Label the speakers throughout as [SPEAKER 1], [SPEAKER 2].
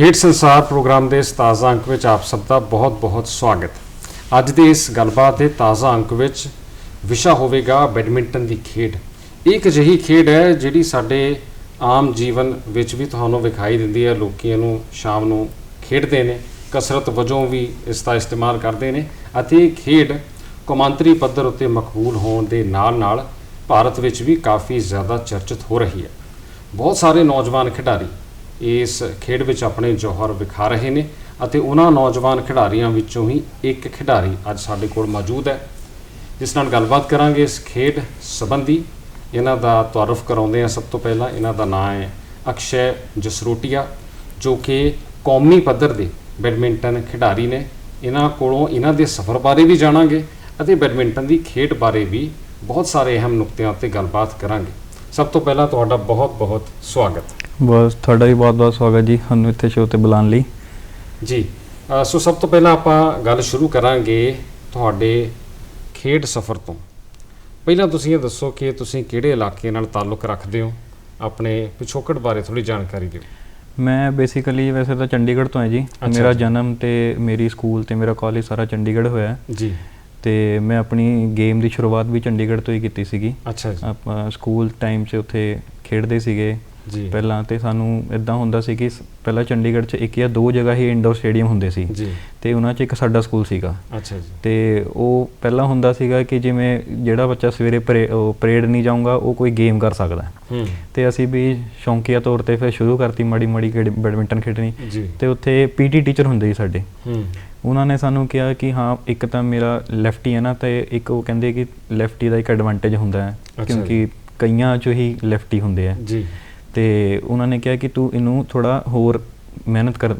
[SPEAKER 1] ਖੇਡ ਸੰਸਾਰ ਪ੍ਰੋਗਰਾਮ ਦੇ ਇਸ ਤਾਜ਼ਾ ਅੰਕ ਵਿੱਚ ਆਪ ਸਭ ਦਾ ਬਹੁਤ-ਬਹੁਤ ਸਵਾਗਤ। ਅੱਜ ਦੇ ਇਸ ਗੱਲਬਾਤ ਦੇ ਤਾਜ਼ਾ ਅੰਕ ਵਿੱਚ ਵਿਸ਼ਾ ਹੋਵੇਗਾ ਬੈਡਮਿੰਟਨ ਦੀ ਖੇਡ। ਇਹ ਇੱਕ ਅਜਿਹੀ ਖੇਡ ਹੈ ਜਿਹੜੀ ਸਾਡੇ ਆਮ ਜੀਵਨ ਵਿੱਚ ਵੀ ਤੁਹਾਨੂੰ ਵਿਖਾਈ ਦਿੰਦੀ ਹੈ। ਲੋਕੀ ਇਹਨੂੰ ਸ਼ਾਮ ਨੂੰ ਖੇਡਦੇ ਨੇ, ਕਸਰਤ ਵਜੋਂ ਵੀ ਇਸ ਦਾ ਇਸਤੇਮਾਲ ਕਰਦੇ ਨੇ ਅਤੇ ਇਹ ਖੇਡ ਕੌਮਾਂਤਰੀ ਪੱਧਰ ਉੱਤੇ ਮਕਬੂਲ ਹੋਣ ਦੇ ਨਾਲ-ਨਾਲ ਭਾਰਤ ਵਿੱਚ ਵੀ ਕਾਫੀ ਜ਼ਿਆਦਾ ਚਰਚਿਤ ਹੋ ਰਹੀ ਹੈ। ਬਹੁਤ ਸਾਰੇ ਨੌਜਵਾਨ ਖਿਡਾਰੀ ਇਸ ਖੇਡ ਵਿੱਚ ਆਪਣੇ ਜੋਹਰ ਵਿਖਾ ਰਹੇ ਨੇ ਅਤੇ ਉਹਨਾਂ ਨੌਜਵਾਨ ਖਿਡਾਰੀਆਂ ਵਿੱਚੋਂ ਹੀ ਇੱਕ ਖਿਡਾਰੀ ਅੱਜ ਸਾਡੇ ਕੋਲ ਮੌਜੂਦ ਹੈ। ਜਿਸ ਨਾਲ ਗੱਲਬਾਤ ਕਰਾਂਗੇ ਇਸ ਖੇਡ ਸੰਬੰਧੀ। ਇਹਨਾਂ ਦਾ ਤਾਰਫ ਕਰਾਉਂਦੇ ਹਾਂ ਸਭ ਤੋਂ ਪਹਿਲਾਂ। ਇਹਨਾਂ ਦਾ ਨਾਮ ਹੈ ਅਕਸ਼ੈ ਜਸਰੋਟੀਆ, ਜੋ ਕਿ ਕੌਮੀ ਪੱਧਰ ਦੇ ਬੈਡਮਿੰਟਨ ਖਿਡਾਰੀ ਨੇ। ਇਹਨਾਂ ਕੋਲੋਂ ਇਹਨਾਂ ਦੇ ਸਫ਼ਰ ਬਾਰੇ ਵੀ ਜਾਣਾਂਗੇ ਅਤੇ ਬੈਡਮਿੰਟਨ ਦੀ ਖੇਡ ਬਾਰੇ ਵੀ ਬਹੁਤ ਸਾਰੇ ਅਹਿਮ ਨੁਕਤਿਆਂ ਉੱਤੇ ਗੱਲਬਾਤ ਕਰਾਂਗੇ। ਸਭ ਤੋਂ ਪਹਿਲਾਂ ਤੁਹਾਡਾ ਬਹੁਤ-ਬਹੁਤ ਸਵਾਗਤ।
[SPEAKER 2] ਬਸ ਤੁਹਾਡਾ ਵੀ ਬਹੁਤ ਬਹੁਤ ਸਵਾਗਤ ਜੀ ਸਾਨੂੰ ਇੱਥੇ ਸ਼ੋਅ ਤੇ ਬੁਲਾਉਣ ਲਈ।
[SPEAKER 1] ਜੀ ਸੋ ਸਭ ਤੋਂ ਪਹਿਲਾਂ ਆਪਾਂ ਗੱਲ ਸ਼ੁਰੂ ਕਰਾਂਗੇ ਤੁਹਾਡੇ ਖੇਡ ਸਫ਼ਰ ਤੋਂ। ਪਹਿਲਾਂ ਤੁਸੀਂ ਇਹ ਦੱਸੋ ਕਿ ਤੁਸੀਂ ਕਿਹੜੇ ਇਲਾਕੇ ਨਾਲ ਤਾਲੁਕ ਰੱਖਦੇ ਹੋ? ਆਪਣੇ ਪਿਛੋਕੜ ਬਾਰੇ ਥੋੜੀ ਜਾਣਕਾਰੀ ਦਿਓ।
[SPEAKER 2] ਮੈਂ ਬੇਸਿਕਲੀ ਵੈਸੇ ਤਾਂ ਚੰਡੀਗੜ੍ਹ ਤੋਂ ਹਾਂ ਜੀ। ਮੇਰਾ। ਜਨਮ ਤੇ ਮੇਰੀ ਸਕੂਲ ਤੇ ਮੇਰਾ ਕਾਲਜ ਸਾਰਾ ਚੰਡੀਗੜ੍ਹ ਹੋਇਆ।
[SPEAKER 1] ਜੀ।
[SPEAKER 2] ਤੇ ਮੈਂ ਆਪਣੀ ਗੇਮ ਦੀ ਸ਼ੁਰੂਆਤ ਵੀ ਚੰਡੀਗੜ੍ਹ ਤੋਂ ਹੀ ਕੀਤੀ ਸੀਗੀ।
[SPEAKER 1] ਅੱਛਾ ਜੀ।
[SPEAKER 2] ਆਪਾਂ ਸਕੂਲ ਟਾਈਮ 'ਚ ਉੱਥੇ ਖੇਡਦੇ ਸੀਗੇ।
[SPEAKER 1] ਜੀ।
[SPEAKER 2] ਪਹਿਲਾਂ ਤੇ ਸਾਨੂੰ ਇਦਾਂ ਹੁੰਦਾ ਸੀ ਕਿ ਪਹਿਲਾਂ ਚੰਡੀਗੜ੍ਹ 'ਚ ਇੱਕ ਜਾਂ ਦੋ ਜਗ੍ਹਾ ਹੀ ਇੰਡੋਰ ਸਟੇਡੀਅਮ ਹੁੰਦੇ ਸੀ।
[SPEAKER 1] ਜੀ।
[SPEAKER 2] ਤੇ ਉਹਨਾਂ 'ਚ ਇੱਕ ਸਾਡਾ ਸਕੂਲ ਸੀਗਾ।
[SPEAKER 1] ਅੱਛਾ ਜੀ।
[SPEAKER 2] ਤੇ ਉਹ ਪਹਿਲਾਂ ਹੁੰਦਾ ਸੀਗਾ ਕਿ ਜਿਵੇਂ ਜਿਹੜਾ ਬੱਚਾ ਸਵੇਰੇ ਪਰੇਡ ਨਹੀਂ ਜਾਊਗਾ ਉਹ ਕੋਈ ਗੇਮ ਕਰ ਸਕਦਾ। ਹੈ। ਤੇ ਅਸੀਂ ਵੀ ਸ਼ੌਂਕੀਆ ਤੌਰ ਤੇ ਫਿਰ ਸ਼ੁਰੂ ਕਰਤੀ ਮਾੜੀ ਮਾੜੀ ਬੈਡਮਿੰਟਨ ਖੇਡਣੀ। ਤੇ ਉੱਥੇ ਪੀਟੀ ਟੀਚਰ ਹੁੰਦੇ ਸੀ ਸਾਡੇ।
[SPEAKER 1] ਹੂੰ।
[SPEAKER 2] ਉਹਨਾਂ ਨੇ ਸਾਨੂੰ ਕਿਹਾ ਕਿ ਹਾਂ ਇੱਕ ਤਾਂ ਮੇਰਾ ਲੈਫਟੀ ਹੈ ਨਾ ਤੇ ਇੱਕ ਉਹ ਕਹਿੰਦੇ ਕਿ ਲੈਫਟੀ ਦਾ ਇੱਕ ਐਡਵਾਂਟੇਜ ਹੁੰਦਾ ਹੈ ਕਿਉਂਕਿ ਕਈਆਂ ਚੋਂ ਹੀ ਲੈਫਟੀ ਹੁੰਦੇ ਆ।
[SPEAKER 1] ਜੀ।
[SPEAKER 2] ਤੇ ਉਹਨਾਂ ਨੇ ਕਿਹਾ ਕਿ ਤੂੰ ਇਹਨੂੰ ਥੋੜਾ ਹੋਰ ਮਿਹਨਤ ਕਰ।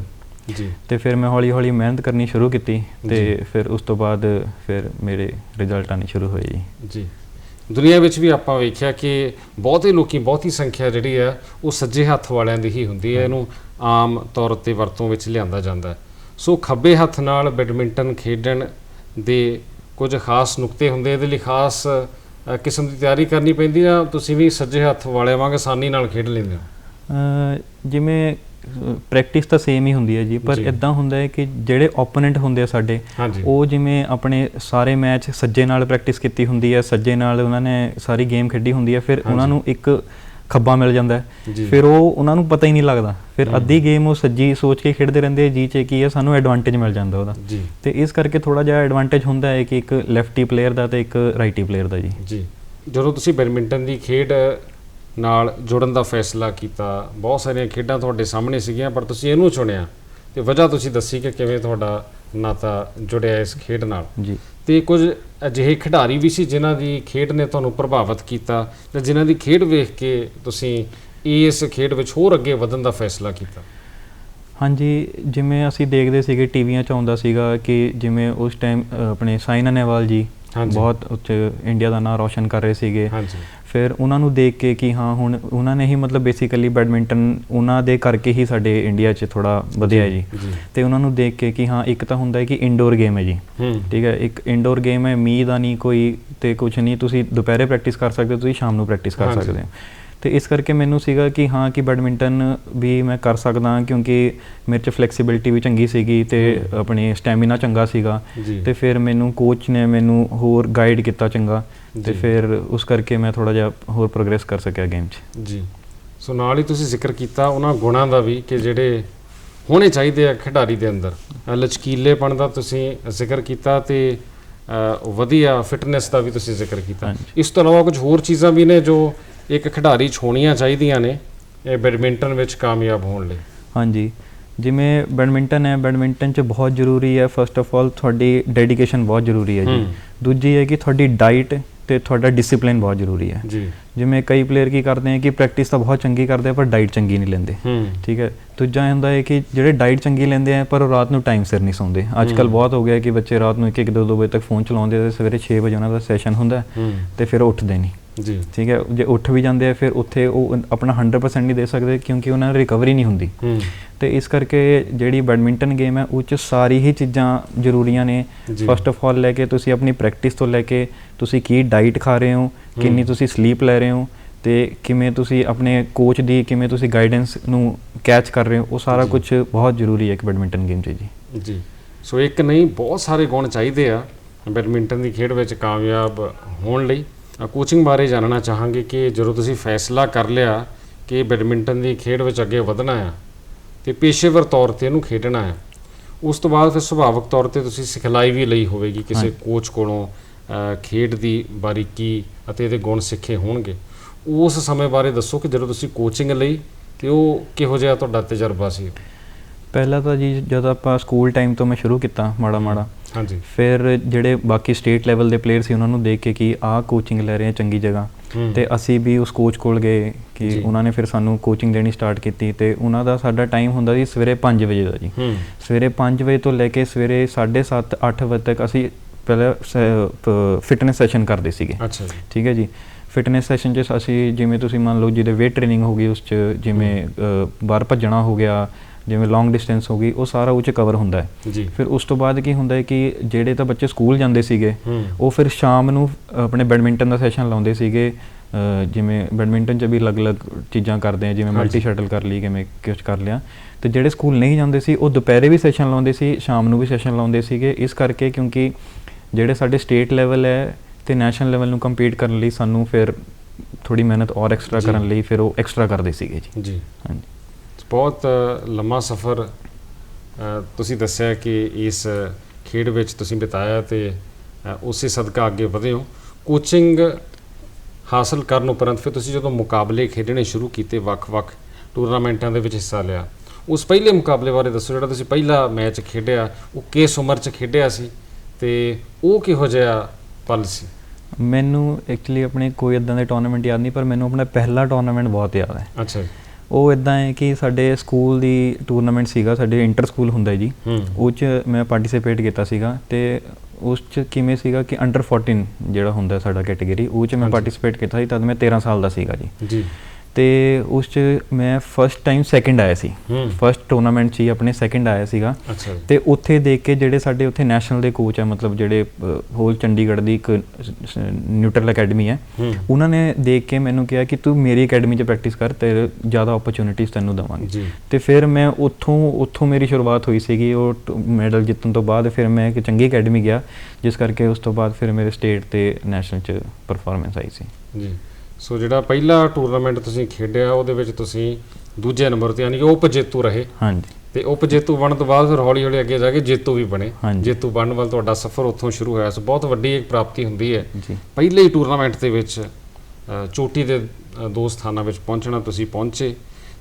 [SPEAKER 1] ਜੀ।
[SPEAKER 2] ਤੇ ਫਿਰ ਮੈਂ ਹੌਲੀ ਹੌਲੀ ਮਿਹਨਤ ਕਰਨੀ ਸ਼ੁਰੂ ਕੀਤੀ। ਤੇ ਫਿਰ ਉਸ ਤੋਂ ਬਾਅਦ ਫਿਰ ਮੇਰੇ ਰਿਜ਼ਲਟ ਆਣੇ ਸ਼ੁਰੂ ਹੋਏ ਜੀ।
[SPEAKER 1] ਜੀ। ਦੁਨੀਆ ਵਿੱਚ ਵੀ ਆਪਾਂ ਵੇਖਿਆ ਕਿ ਬਹੁਤੇ ਲੋਕੀ ਬਹੁਤੀ ਸੰਖਿਆ ਜਿਹੜੀ ਹੈ ਉਹ ਸੱਜੇ ਹੱਥ ਵਾਲਿਆਂ ਦੀ ਹੀ ਹੁੰਦੀ ਹੈ। ਇਹਨੂੰ ਆਮ ਤੌਰ ਉੱਤੇ ਵਰਤੋਂ ਵਿੱਚ ਲਿਆਂਦਾ ਜਾਂਦਾ ਹੈ। ਸੋ ਖੱਬੇ ਹੱਥ ਨਾਲ ਬੈਡਮਿੰਟਨ ਖੇਡਣ ਦੇ ਕੁਝ ਖਾਸ ਨੁਕਤੇ ਹੁੰਦੇ ਇਹਦੇ ਲਈ ਖਾਸ ਕਿਸਮ ਦੀ ਤਿਆਰੀ ਕਰਨੀ ਪੈਂਦੀ ਆ। ਤੁਸੀਂ ਵੀ ਸੱਜੇ ਹੱਥ ਵਾਲਿਆਂ ਵਾਂਗ ਆਸਾਨੀ ਨਾਲ ਖੇਡ ਲੈਂਦੇ ਹੋ।
[SPEAKER 2] ਜਿਵੇਂ ਪ੍ਰੈਕਟਿਸ ਤਾਂ ਸੇਮ ਹੀ ਹੁੰਦੀ ਹੈ ਜੀ। ਪਰ। ਇਦਾਂ ਹੁੰਦਾ ਹੈ ਕਿ ਜਿਹੜੇ ਓਪੋਨੈਂਟ ਹੁੰਦੇ ਆ ਸਾਡੇ ਉਹ ਜਿਵੇਂ ਆਪਣੇ ਸਾਰੇ ਮੈਚ ਸੱਜੇ ਨਾਲ ਪ੍ਰੈਕਟਿਸ ਕੀਤੀ ਹੁੰਦੀ ਹੈ ਸੱਜੇ ਨਾਲ ਉਹਨਾਂ ਨੇ ਸਾਰੀ ਗੇਮ ਖੇਡੀ ਹੁੰਦੀ ਹੈ ਫਿਰ ਉਹਨਾਂ। ਨੂੰ ਇੱਕ ਖੱਬਾ ਮਿਲ ਜਾਂਦਾ ਫਿਰ ਉਹ ਉਹਨਾਂ ਨੂੰ ਪਤਾ ਹੀ ਨਹੀਂ ਲੱਗਦਾ। ਫਿਰ। ਅੱਧੀ ਗੇਮ ਉਹ ਸੱਜੀ ਸੋਚ ਕੇ ਖੇਡਦੇ ਰਹਿੰਦੇ ਜੀ ਚ ਕੀ ਹੈ ਸਾਨੂੰ ਐਡਵਾਂਟੇਜ ਮਿਲ ਜਾਂਦਾ ਉਹਦਾ।
[SPEAKER 1] ਜੀ।
[SPEAKER 2] ਤੇ ਇਸ ਕਰਕੇ ਥੋੜਾ ਜਿਹਾ ਐਡਵਾਂਟੇਜ ਹੁੰਦਾ ਹੈ ਕਿ ਇੱਕ ਲੈਫਟੀ ਪਲੇਅਰ ਦਾ ਤੇ ਇੱਕ ਰਾਈਟੀ ਪਲੇਅਰ ਦਾ ਜੀ।
[SPEAKER 1] ਜੀ। ਜਦੋਂ ਤੁਸੀਂ ਬੈਡਮਿੰਟਨ ਦੀ ਖੇਡ ਨਾਲ ਜੁੜਨ ਦਾ ਫੈਸਲਾ ਕੀਤਾ ਬਹੁਤ ਸਾਰੀਆਂ ਖੇਡਾਂ ਤੁਹਾਡੇ ਸਾਹਮਣੇ ਸੀਗੀਆਂ ਪਰ ਤੁਸੀਂ ਇਹਨੂੰ ਚੁਣਿਆ। ਤੇ ਵਜ੍ਹਾ ਤੁਸੀਂ ਦੱਸੀ ਕਿ ਕਿਵੇਂ ਤੁਹਾਡਾ ਨਾਤਾ ਜੁੜਿਆ ਇਸ ਖੇਡ ਨਾਲ।
[SPEAKER 2] ਜੀ।
[SPEAKER 1] ਤੇ ਕੁਝ ਅਜਿਹੇ ਖਿਡਾਰੀ ਵੀ ਸੀ ਜਿਨ੍ਹਾਂ ਦੀ ਖੇਡ ਨੇ ਤੁਹਾਨੂੰ ਪ੍ਰਭਾਵਿਤ ਕੀਤਾ ਤੇ ਜਿਨ੍ਹਾਂ ਦੀ ਖੇਡ ਵੇਖ ਕੇ ਤੁਸੀਂ ਇਸ ਖੇਡ ਵਿੱਚ ਹੋਰ ਅੱਗੇ ਵਧਣ ਦਾ ਫੈਸਲਾ ਕੀਤਾ?
[SPEAKER 2] ਹਾਂਜੀ, ਜਿਵੇਂ ਅਸੀਂ ਦੇਖਦੇ ਸੀਗੇ, ਟੀਵੀਆਂ 'ਚ ਆਉਂਦਾ ਸੀਗਾ ਕਿ ਜਿਵੇਂ ਉਸ ਟਾਈਮ ਆਪਣੇ ਸਾਈਨਾ ਨੇਵਾਲ ਜੀ ਬਹੁਤ ਉੱਚ ਇੰਡੀਆ ਦਾ ਨਾਮ ਰੌਸ਼ਨ ਕਰ ਰਹੇ ਸੀਗੇ।
[SPEAKER 1] ਹਾਂਜੀ।
[SPEAKER 2] ਫਿਰ ਉਹਨਾਂ ਨੂੰ ਦੇਖ ਕੇ ਕਿ ਹਾਂ ਹੁਣ ਉਹਨਾਂ ਨੇ ਹੀ ਮਤਲਬ ਬੇਸਿਕਲੀ ਬੈਡਮਿੰਟਨ ਉਹਨਾਂ ਦੇ ਕਰਕੇ ਹੀ ਸਾਡੇ ਇੰਡੀਆ 'ਚ ਥੋੜਾ ਵਧਿਆ ਜੀ ਤੇ ਉਹਨਾਂ ਨੂੰ ਦੇਖ ਕੇ ਕਿ ਹਾਂ ਇੱਕ ਤਾਂ ਹੁੰਦਾ ਹੈ ਕਿ ਇਨਡੋਰ ਗੇਮ ਹੈ ਜੀ। ਠੀਕ ਹੈ ਇੱਕ ਇਨਡੋਰ ਗੇਮ ਹੈ ਮੀਂਹ ਦਾ ਨਹੀਂ ਕੋਈ ਤੇ ਕੁਝ ਨਹੀਂ ਤੁਸੀਂ ਦੁਪਹਿਰੇ ਪ੍ਰੈਕਟਿਸ ਕਰ ਸਕਦੇ ਹੋ ਤੁਸੀਂ ਸ਼ਾਮ ਨੂੰ ਪ੍ਰੈਕਟਿਸ ਕਰ। ਸਕਦੇ ਹੋ। ਤੇ ਇਸ ਕਰਕੇ ਮੈਨੂੰ ਸੀਗਾ ਕਿ ਹਾਂ ਕਿ ਬੈਡਮਿੰਟਨ ਵੀ ਮੈਂ ਕਰ ਸਕਦਾ ਕਿਉਂਕਿ ਮੇਰੇ 'ਚ ਫਲੈਕਸੀਬਿਲਿਟੀ ਵੀ ਚੰਗੀ ਸੀਗੀ ਤੇ। ਆਪਣੀ ਸਟੈਮਿਨਾ ਚੰਗਾ ਸੀਗਾ ਤੇ ਫਿਰ ਮੈਨੂੰ ਕੋਚ ਨੇ ਮੈਨੂੰ ਹੋਰ ਗਾਈਡ ਕੀਤਾ ਚੰਗਾ ਤੇ। ਫਿਰ ਉਸ ਕਰਕੇ ਮੈਂ ਥੋੜਾ ਜਿਹਾ ਹੋਰ ਪ੍ਰੋਗਰੈਸ ਕਰ ਸਕਿਆ ਗੇਮ 'ਚ
[SPEAKER 1] ਜੀ ਸੋ ਨਾਲ ਹੀ ਤੁਸੀਂ ਜ਼ਿਕਰ ਕੀਤਾ ਉਹਨਾਂ ਗੁਣਾਂ ਦਾ ਵੀ ਕਿ ਜਿਹੜੇ ਹੋਣੇ ਚਾਹੀਦੇ ਆ ਖਿਡਾਰੀ ਦੇ ਅੰਦਰ ਲਚਕੀਲੇਪਣ ਦਾ ਤੁਸੀਂ ਜ਼ਿਕਰ ਕੀਤਾ ਤੇ ਵਧੀਆ ਫਿਟਨੈਸ ਦਾ ਵੀ ਤੁਸੀਂ ਜ਼ਿਕਰ ਕੀਤਾ। ਇਸ ਤੋਂ ਇਲਾਵਾ ਕੁਝ ਹੋਰ ਚੀਜ਼ਾਂ ਵੀ ਨੇ ਜੋ ਇੱਕ ਖਿਡਾਰੀ 'ਚ ਹੋਣੀਆਂ ਚਾਹੀਦੀਆਂ ਨੇ ਇਹ ਬੈਡਮਿੰਟਨ ਵਿੱਚ ਕਾਮਯਾਬ ਹੋਣ ਲਈ।
[SPEAKER 2] ਹਾਂਜੀ। ਜਿਵੇਂ ਬੈਡਮਿੰਟਨ ਹੈ ਬੈਡਮਿੰਟਨ 'ਚ ਬਹੁਤ ਜ਼ਰੂਰੀ ਹੈ ਫਸਟ ਆਫ ਆਲ ਤੁਹਾਡੀ ਡੈਡੀਕੇਸ਼ਨ ਬਹੁਤ ਜ਼ਰੂਰੀ ਹੈ ਜੀ। ਦੂਜੀ ਹੈ ਕਿ ਤੁਹਾਡੀ ਡਾਈਟ ਤੇ ਤੁਹਾਡਾ ਡਿਸਪਲਿਨ ਬਹੁਤ ਜ਼ਰੂਰੀ ਹੈ।
[SPEAKER 1] ਜੀ।
[SPEAKER 2] ਜਿਵੇਂ ਕਈ ਪਲੇਅਰ ਕੀ ਕਰਦੇ ਆ ਕਿ ਪ੍ਰੈਕਟਿਸ ਤਾਂ ਬਹੁਤ ਚੰਗੀ ਕਰਦੇ ਆ ਪਰ ਡਾਈਟ ਚੰਗੀ ਨਹੀਂ ਲੈਂਦੇ। ਠੀਕ ਹੈ। ਦੂਜਾ ਹੁੰਦਾ ਹੈ ਕਿ ਜਿਹੜੇ ਡਾਈਟ ਚੰਗੀ ਲੈਂਦੇ ਆ ਪਰ ਉਹ ਰਾਤ ਨੂੰ ਟਾਈਮ ਸਿਰ ਨਹੀਂ ਸੌਂਦੇ। ਅੱਜ ਕੱਲ। ਬਹੁਤ ਹੋ ਗਿਆ ਕਿ ਬੱਚੇ ਰਾਤ ਨੂੰ 1 1 2 2 ਵਜੇ ਤੱਕ ਫੋਨ ਚਲਾਉਂਦੇ ਆ ਤੇ ਸਵੇਰੇ 6 ਵਜੇ ਉਹਨਾਂ ਦਾ ਸੈਸ਼ਨ ਹੁੰਦਾ ਤੇ ਫਿਰ ਉੱਠਦੇ ਨਹੀਂ।
[SPEAKER 1] ਜੀ।
[SPEAKER 2] ਠੀਕ ਹੈ ਜੇ ਉੱਠ ਵੀ ਜਾਂਦੇ ਆ ਫਿਰ ਉੱਥੇ ਉਹ ਆਪਣਾ 100% ਨਹੀਂ ਦੇ ਸਕਦੇ ਕਿਉਂਕਿ ਉਹਨਾਂ ਦੀ ਰਿਕਵਰੀ ਨਹੀਂ ਹੁੰਦੀ। ਤੇ ਇਸ ਕਰਕੇ ਜਿਹੜੀ ਬੈਡਮਿੰਟਨ ਗੇਮ ਹੈ ਉਹ 'ਚ ਸਾਰੀ ਹੀ ਚੀਜ਼ਾਂ ਜ਼ਰੂਰੀਆਂ ਨੇ। ਫਸਟ ਆਫ ਆਲ ਲੈ ਕੇ ਤੁਸੀਂ ਆਪਣੀ ਪ੍ਰੈਕਟਿਸ ਤੋਂ ਲੈ ਕੇ ਤੁਸੀਂ ਕੀ ਡਾਈਟ ਖਾ ਰਹੇ ਹੋ ਕਿੰਨੀ। ਤੁਸੀਂ ਸਲੀਪ ਲੈ ਰਹੇ ਹੋ ਤੇ ਕਿਵੇਂ ਤੁਸੀਂ ਆਪਣੇ ਕੋਚ ਦੀ ਕਿਵੇਂ ਤੁਸੀਂ ਗਾਈਡੈਂਸ ਨੂੰ ਕੈਚ ਕਰ ਰਹੇ ਹੋ ਉਹ ਸਾਰਾ। ਕੁਝ ਬਹੁਤ ਜ਼ਰੂਰੀ ਹੈ ਇੱਕ ਬੈਡਮਿੰਟਨ ਗੇਮ 'ਚ ਜੀ।
[SPEAKER 1] ਜੀ। ਸੋ ਇੱਕ ਨਹੀਂ ਬਹੁਤ ਸਾਰੇ ਗੁਣ ਚਾਹੀਦੇ ਆ ਬੈਡਮਿੰਟਨ ਦੀ ਖੇਡ ਵਿੱਚ ਕਾਮਯਾਬ ਹੋਣ ਲਈ। ਕੋਚਿੰਗ ਬਾਰੇ ਜਾਣਨਾ ਚਾਹਾਂਗੇ ਕਿ ਜਦੋਂ ਤੁਸੀਂ ਫੈਸਲਾ ਕਰ ਲਿਆ ਕਿ ਬੈਡਮਿੰਟਨ ਦੀ ਖੇਡ ਵਿੱਚ ਅੱਗੇ ਵਧਣਾ ਆ ਤੇ ਪੇਸ਼ੇਵਰ ਤੌਰ ਤੇ ਇਹਨੂੰ ਖੇਡਣਾ ਆ ਉਸ ਤੋਂ ਬਾਅਦ ਫਿਰ ਸੁਭਾਵਿਕ ਤੌਰ ਤੇ ਤੁਸੀਂ ਸਿਖਲਾਈ ਵੀ ਲਈ ਹੋਵੇਗੀ ਕਿਸੇ। ਕੋਚ ਕੋਲੋਂ ਖੇਡ ਦੀ ਬਾਰੀਕੀ ਅਤੇ ਇਹਦੇ ਗੁਣ ਸਿੱਖੇ ਹੋਣਗੇ ਉਸ ਸਮੇਂ ਬਾਰੇ ਦੱਸੋ ਕਿ ਜਦੋਂ ਤੁਸੀਂ ਕੋਚਿੰਗ ਲਈ ਤੇ ਉਹ ਕਿਹੋ ਜਿਹਾ ਤੁਹਾਡਾ ਤਜਰਬਾ ਸੀ
[SPEAKER 2] ਪਹਿਲਾਂ ਤਾਂ ਜੀ ਜਦੋਂ ਆਪਾਂ ਸਕੂਲ ਟਾਈਮ ਤੋਂ ਮੈਂ ਸ਼ੁਰੂ ਕੀਤਾ ਮਾੜਾ ਮਾੜਾ
[SPEAKER 1] ਹਾਂਜੀ।
[SPEAKER 2] ਫਿਰ ਜਿਹੜੇ ਬਾਕੀ ਸਟੇਟ ਲੈਵਲ ਦੇ ਪਲੇਅਰ ਸੀ ਉਹਨਾਂ ਨੂੰ ਦੇਖ ਕੇ ਕਿ ਆਹ ਕੋਚਿੰਗ ਲੈ ਰਹੇ ਆ ਚੰਗੀ ਜਗ੍ਹਾ। ਤੇ ਅਸੀਂ ਵੀ ਉਸ ਕੋਚ ਕੋਲ ਗਏ ਕਿ। ਉਹਨਾਂ ਨੇ ਫਿਰ ਸਾਨੂੰ ਕੋਚਿੰਗ ਦੇਣੀ ਸਟਾਰਟ ਕੀਤੀ ਤੇ ਉਹਨਾਂ ਦਾ ਸਾਡਾ ਟਾਈਮ ਹੁੰਦਾ ਸੀ ਸਵੇਰੇ 5 ਵਜੇ ਦਾ ਜੀ। ਸਵੇਰੇ 5 ਵਜੇ ਤੋਂ ਲੈ ਕੇ ਸਵੇਰੇ 7:30 8 ਵਜੇ ਤੱਕ ਅਸੀਂ ਪਹਿਲਾਂ ਫਿਟਨੈਸ ਸੈਸ਼ਨ ਕਰਦੇ ਸੀਗੇ।
[SPEAKER 1] ਅੱਛਾ ਜੀ।
[SPEAKER 2] ਠੀਕ ਹੈ ਜੀ। ਫਿਟਨੈਸ ਸੈਸ਼ਨ 'ਚ ਅਸੀਂ ਜਿਵੇਂ ਤੁਸੀਂ ਮੰਨ ਲਓ ਜਿਹਦੇ weight ਟ੍ਰੇਨਿੰਗ ਹੋ ਗਈ ਉਸ 'ਚ ਜਿਵੇਂ ਬਾਹਰ ਭੱਜਣਾ ਹੋ ਗਿਆ ਜਿਵੇਂ ਲੌਂਗ ਡਿਸਟੈਂਸ ਹੋ ਗਈ ਉਹ ਸਾਰਾ ਉਹ 'ਚ ਕਵਰ ਹੁੰਦਾ ਹੈ।
[SPEAKER 1] ਜੀ।
[SPEAKER 2] ਫਿਰ ਉਸ ਤੋਂ ਬਾਅਦ ਕੀ ਹੁੰਦਾ ਹੈ ਕਿ ਜਿਹੜੇ ਤਾਂ ਬੱਚੇ ਸਕੂਲ ਜਾਂਦੇ ਸੀਗੇ ਉਹ ਫਿਰ ਸ਼ਾਮ ਨੂੰ ਆਪਣੇ ਬੈਡਮਿੰਟਨ ਦਾ ਸੈਸ਼ਨ ਲਾਉਂਦੇ ਸੀਗੇ। ਜਿਵੇਂ ਬੈਡਮਿੰਟਨ 'ਚ ਵੀ ਅਲੱਗ-ਅਲੱਗ ਚੀਜ਼ਾਂ ਕਰਦੇ ਆ ਜਿਵੇਂ। ਮਲਟੀ ਸ਼ਟਲ ਕਰ ਲਈ ਕਿਵੇਂ ਕੁਝ ਕਰ ਲਿਆ। ਤੇ ਜਿਹੜੇ ਸਕੂਲ ਨਹੀਂ ਜਾਂਦੇ ਸੀ ਉਹ ਦੁਪਹਿਰੇ ਵੀ ਸੈਸ਼ਨ ਲਾਉਂਦੇ ਸੀ ਸ਼ਾਮ ਨੂੰ ਵੀ ਸੈਸ਼ਨ ਲਾਉਂਦੇ ਸੀਗੇ। ਇਸ ਕਰਕੇ ਕਿਉਂਕਿ ਜਿਹੜੇ ਸਾਡੇ ਸਟੇਟ ਲੈਵਲ ਹੈ ਤੇ ਨੈਸ਼ਨਲ ਲੈਵਲ ਨੂੰ ਕੰਪੀਟ ਕਰਨ ਲਈ ਸਾਨੂੰ ਫਿਰ ਥੋੜੀ ਮਿਹਨਤ ਔਰ ਐਕਸਟਰਾ। ਕਰਨ ਲਈ ਫਿਰ ਉਹ ਐਕਸਟਰਾ ਕਰਦੇ ਸੀਗੇ ਜੀ।
[SPEAKER 1] ਜੀ।
[SPEAKER 2] ਹਾਂਜੀ।
[SPEAKER 1] ਬਹੁਤ ਲੰਮਾ ਸਫ਼ਰ ਤੁਸੀਂ ਦੱਸਿਆ ਕਿ ਇਸ ਖੇਡ ਵਿੱਚ ਤੁਸੀਂ ਬਿਤਾਇਆ ਤੇ ਉਸੇ ਸਦਕਾ ਅੱਗੇ ਵਧੇ ਹੋ। ਕੋਚਿੰਗ ਹਾਸਲ ਕਰਨ ਉਪਰੰਤ ਫਿਰ ਤੁਸੀਂ ਜਦੋਂ ਮੁਕਾਬਲੇ ਖੇਡਣੇ ਸ਼ੁਰੂ ਕੀਤੇ ਵੱਖ-ਵੱਖ ਟੂਰਨਾਮੈਂਟਾਂ ਦੇ ਵਿੱਚ ਹਿੱਸਾ ਲਿਆ ਉਸ ਪਹਿਲੇ ਮੁਕਾਬਲੇ ਬਾਰੇ ਦੱਸੋ ਜਿਹੜਾ ਤੁਸੀਂ ਪਹਿਲਾ ਮੈਚ ਖੇਡਿਆ ਉਹ ਕਿਸ ਉਮਰ 'ਚ ਖੇਡਿਆ ਸੀ ਤੇ ਉਹ ਕਿਹੋ ਜਿਹਾ ਪਲ ਸੀ?
[SPEAKER 2] ਮੈਨੂੰ ਐਕਚੁਅਲੀ ਆਪਣੇ ਕੋਈ ਇਦਾਂ ਦੇ ਟੂਰਨਾਮੈਂਟ ਯਾਦ ਨਹੀਂ ਪਰ ਮੈਨੂੰ ਆਪਣਾ ਪਹਿਲਾ ਟੂਰਨਾਮੈਂਟ ਬਹੁਤ ਯਾਦ ਹੈ।
[SPEAKER 1] ਅੱਛਾ ਜੀ।
[SPEAKER 2] ਉਹ ਇਦਾਂ ਹੈ ਕਿ ਸਾਡੇ ਸਕੂਲ ਦੀ ਟੂਰਨਾਮੈਂਟ ਸੀਗਾ ਸਾਡੇ ਇੰਟਰ ਸਕੂਲ ਹੁੰਦਾ ਜੀ। ਉਹ 'ਚ ਮੈਂ ਪਾਰਟਿਸਿਪੇਟ ਕੀਤਾ ਸੀਗਾ ਤੇ ਉਸ 'ਚ ਕਿਵੇਂ ਸੀਗਾ ਕਿ ਅੰਡਰ 14 ਜਿਹੜਾ ਹੁੰਦਾ ਸਾਡਾ ਕੈਟਾਗਰੀ ਉਹ 'ਚ ਮੈਂ। ਪਾਰਟਿਸਿਪੇਟ ਕੀਤਾ ਸੀ ਤਦ ਮੈਂ 13 ਸਾਲ ਦਾ ਸੀਗਾ ਜੀ।
[SPEAKER 1] ਜੀ।
[SPEAKER 2] ਤੇ ਉਸ ਚ ਮੈਂ ਫਸਟ ਟਾਈਮ ਸੈਕਿੰਡ ਆਇਆ ਸੀ। ਫਸਟ ਟੂਰਨਾਮੈਂਟ 'ਚ ਹੀ ਆਪਣੇ ਸੈਕਿੰਡ ਆਇਆ ਸੀਗਾ। ਤੇ ਉੱਥੇ ਦੇਖ ਕੇ ਜਿਹੜੇ ਸਾਡੇ ਉੱਥੇ ਨੈਸ਼ਨਲ ਦੇ ਕੋਚ ਹੈ ਮਤਲਬ ਜਿਹੜੇ ਹੋਲ ਚੰਡੀਗੜ੍ਹ ਦੀ ਇੱਕ ਨਿਊਟਰਲ ਅਕੈਡਮੀ ਹੈ। ਉਹਨਾਂ ਨੇ ਦੇਖ ਕੇ ਮੈਨੂੰ ਕਿਹਾ ਕਿ ਤੂੰ ਮੇਰੀ ਅਕੈਡਮੀ 'ਚ ਪ੍ਰੈਕਟਿਸ ਕਰ ਤੇ ਜ਼ਿਆਦਾ ਓਪਰਚ्युनिटीज ਤੈਨੂੰ ਦਵਾਂਗੇ। ਤੇ ਫਿਰ ਮੈਂ ਉੱਥੋਂ ਉੱਥੋਂ ਮੇਰੀ ਸ਼ੁਰੂਆਤ ਹੋਈ ਸੀਗੀ ਉਹ ਮੈਡਲ ਜਿੱਤਣ ਤੋਂ ਬਾਅਦ ਫਿਰ ਮੈਂ ਇੱਕ ਚੰਗੀ ਅਕੈਡਮੀ ਗਿਆ ਜਿਸ ਕਰਕੇ ਉਸ ਤੋਂ ਬਾਅਦ ਫਿਰ ਮੇਰੇ ਸਟੇਟ ਤੇ ਨੈਸ਼ਨਲ 'ਚ ਪਰਫਾਰਮੈਂਸ ਆਈ ਸੀ।
[SPEAKER 1] ਜੀ। ਸੋ ਜਿਹੜਾ ਪਹਿਲਾ ਟੂਰਨਾਮੈਂਟ ਤੁਸੀਂ ਖੇਡਿਆ ਉਹਦੇ ਵਿੱਚ ਤੁਸੀਂ ਦੂਜੇ ਨੰਬਰ ਤੇ ਯਾਨੀ ਕਿ ਉਪ ਜੇਤੂ ਰਹੇ।
[SPEAKER 2] ਹਾਂਜੀ।
[SPEAKER 1] ਤੇ ਉਪ ਜੇਤੂ ਬਣਨ ਤੋਂ ਬਾਅਦ ਫਿਰ ਹੌਲੀ ਹੌਲੀ ਅੱਗੇ ਜਾ ਕੇ ਜੇਤੂ ਵੀ ਬਣੇ।
[SPEAKER 2] ਹਾਂਜੀ।
[SPEAKER 1] ਜੇਤੂ ਬਣਨ ਵੱਲ ਤੁਹਾਡਾ ਸਫ਼ਰ ਉੱਥੋਂ ਸ਼ੁਰੂ ਹੋਇਆ। ਸੋ ਬਹੁਤ ਵੱਡੀ ਇੱਕ ਪ੍ਰਾਪਤੀ ਹੁੰਦੀ ਹੈ।
[SPEAKER 2] ਜੀ।
[SPEAKER 1] ਪਹਿਲੇ ਹੀ ਟੂਰਨਾਮੈਂਟ ਦੇ ਵਿੱਚ ਅ, ਚੋਟੀ ਦੇ ਅ, ਦੋ ਸਥਾਨਾਂ ਵਿੱਚ ਪਹੁੰਚਣਾ ਤੁਸੀਂ ਪਹੁੰਚੇ।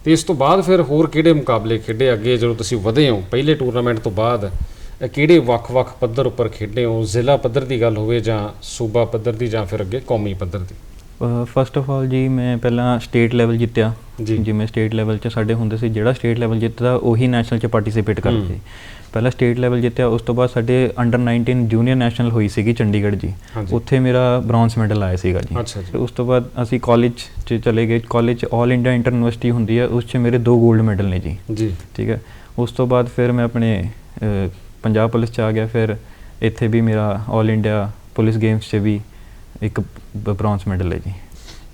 [SPEAKER 1] ਤੇ ਇਸ ਤੋਂ ਬਾਅਦ ਫਿਰ ਹੋਰ ਕਿਹੜੇ ਮੁਕਾਬਲੇ ਖੇਡੇ? ਅੱਗੇ ਜਦੋਂ ਤੁਸੀਂ ਵਧੇ ਹੋ ਪਹਿਲੇ ਟੂਰਨਾਮੈਂਟ ਤੋਂ ਬਾਅਦ ਅ, ਕਿਹੜੇ ਵੱਖ-ਵੱਖ ਪੱਧਰ ਉੱਪਰ ਖੇਡੇ ਹੋ? ਜ਼ਿਲ੍ਹਾ ਪੱਧਰ ਦੀ ਗੱਲ ਹੋਵੇ ਜਾਂ ਸੂਬਾ ਪੱਧਰ ਦੀ ਜਾਂ ਫਿਰ ਅੱਗੇ ਕੌਮੀ ਪੱਧਰ ਦੀ।
[SPEAKER 2] ਫਸਟ ਆਫ ਆਲ ਜੀ ਮੈਂ ਪਹਿਲਾਂ ਸਟੇਟ ਲੈਵਲ ਜਿੱਤਿਆ। ਜਿਵੇਂ ਸਟੇਟ ਲੈਵਲ 'ਚ ਸਾਡੇ ਹੁੰਦੇ ਸੀ ਜਿਹੜਾ ਸਟੇਟ ਲੈਵਲ ਜਿੱਤਦਾ ਉਹੀ ਨੈਸ਼ਨਲ 'ਚ ਪਾਰਟਿਸਿਪੇਟ ਕਰਦਾ। ਸੀ ਪਹਿਲਾਂ ਸਟੇਟ ਲੈਵਲ ਜਿੱਤਿਆ ਉਸ ਤੋਂ ਬਾਅਦ ਸਾਡੇ ਅੰਡਰ 19 ਜੂਨੀਅਰ ਨੈਸ਼ਨਲ ਹੋਈ ਸੀਗੀ ਚੰਡੀਗੜ੍ਹ ਜੀ। ਉੱਥੇ ਮੇਰਾ ਬ੍ਰੌਂਜ਼ ਮੈਡਲ ਆਇਆ ਸੀਗਾ ਜੀ। ਫਿਰ ਉਸ ਤੋਂ ਬਾਅਦ ਅਸੀਂ ਕਾਲਜ 'ਚ ਚਲੇ ਗਏ। College all India inter university ਹੁੰਦੀ ਹੈ ਉਸ 'ਚ ਮੇਰੇ ਦੋ 골ਡ ਮੈਡਲ ਨੇ ਜੀ।
[SPEAKER 1] ਜੀ।
[SPEAKER 2] ਠੀਕ ਹੈ। ਉਸ ਤੋਂ ਬਾਅਦ ਫਿਰ ਮੈਂ ਆਪਣੇ ਪੰਜਾਬ ਪੁਲਿਸ 'ਚ ਆ ਗਿਆ। ਫਿਰ ਇੱਥੇ ਵੀ ਮੇਰਾ ਆਲ ਇੰਡੀਆ ਪੁਲਿਸ ਗੇਮਸ 'ਚ ਵੀ ਇੱਕ ਬ੍ਰੌਂਜ਼ ਮੈਡਲ ਹੈ ਜੀ।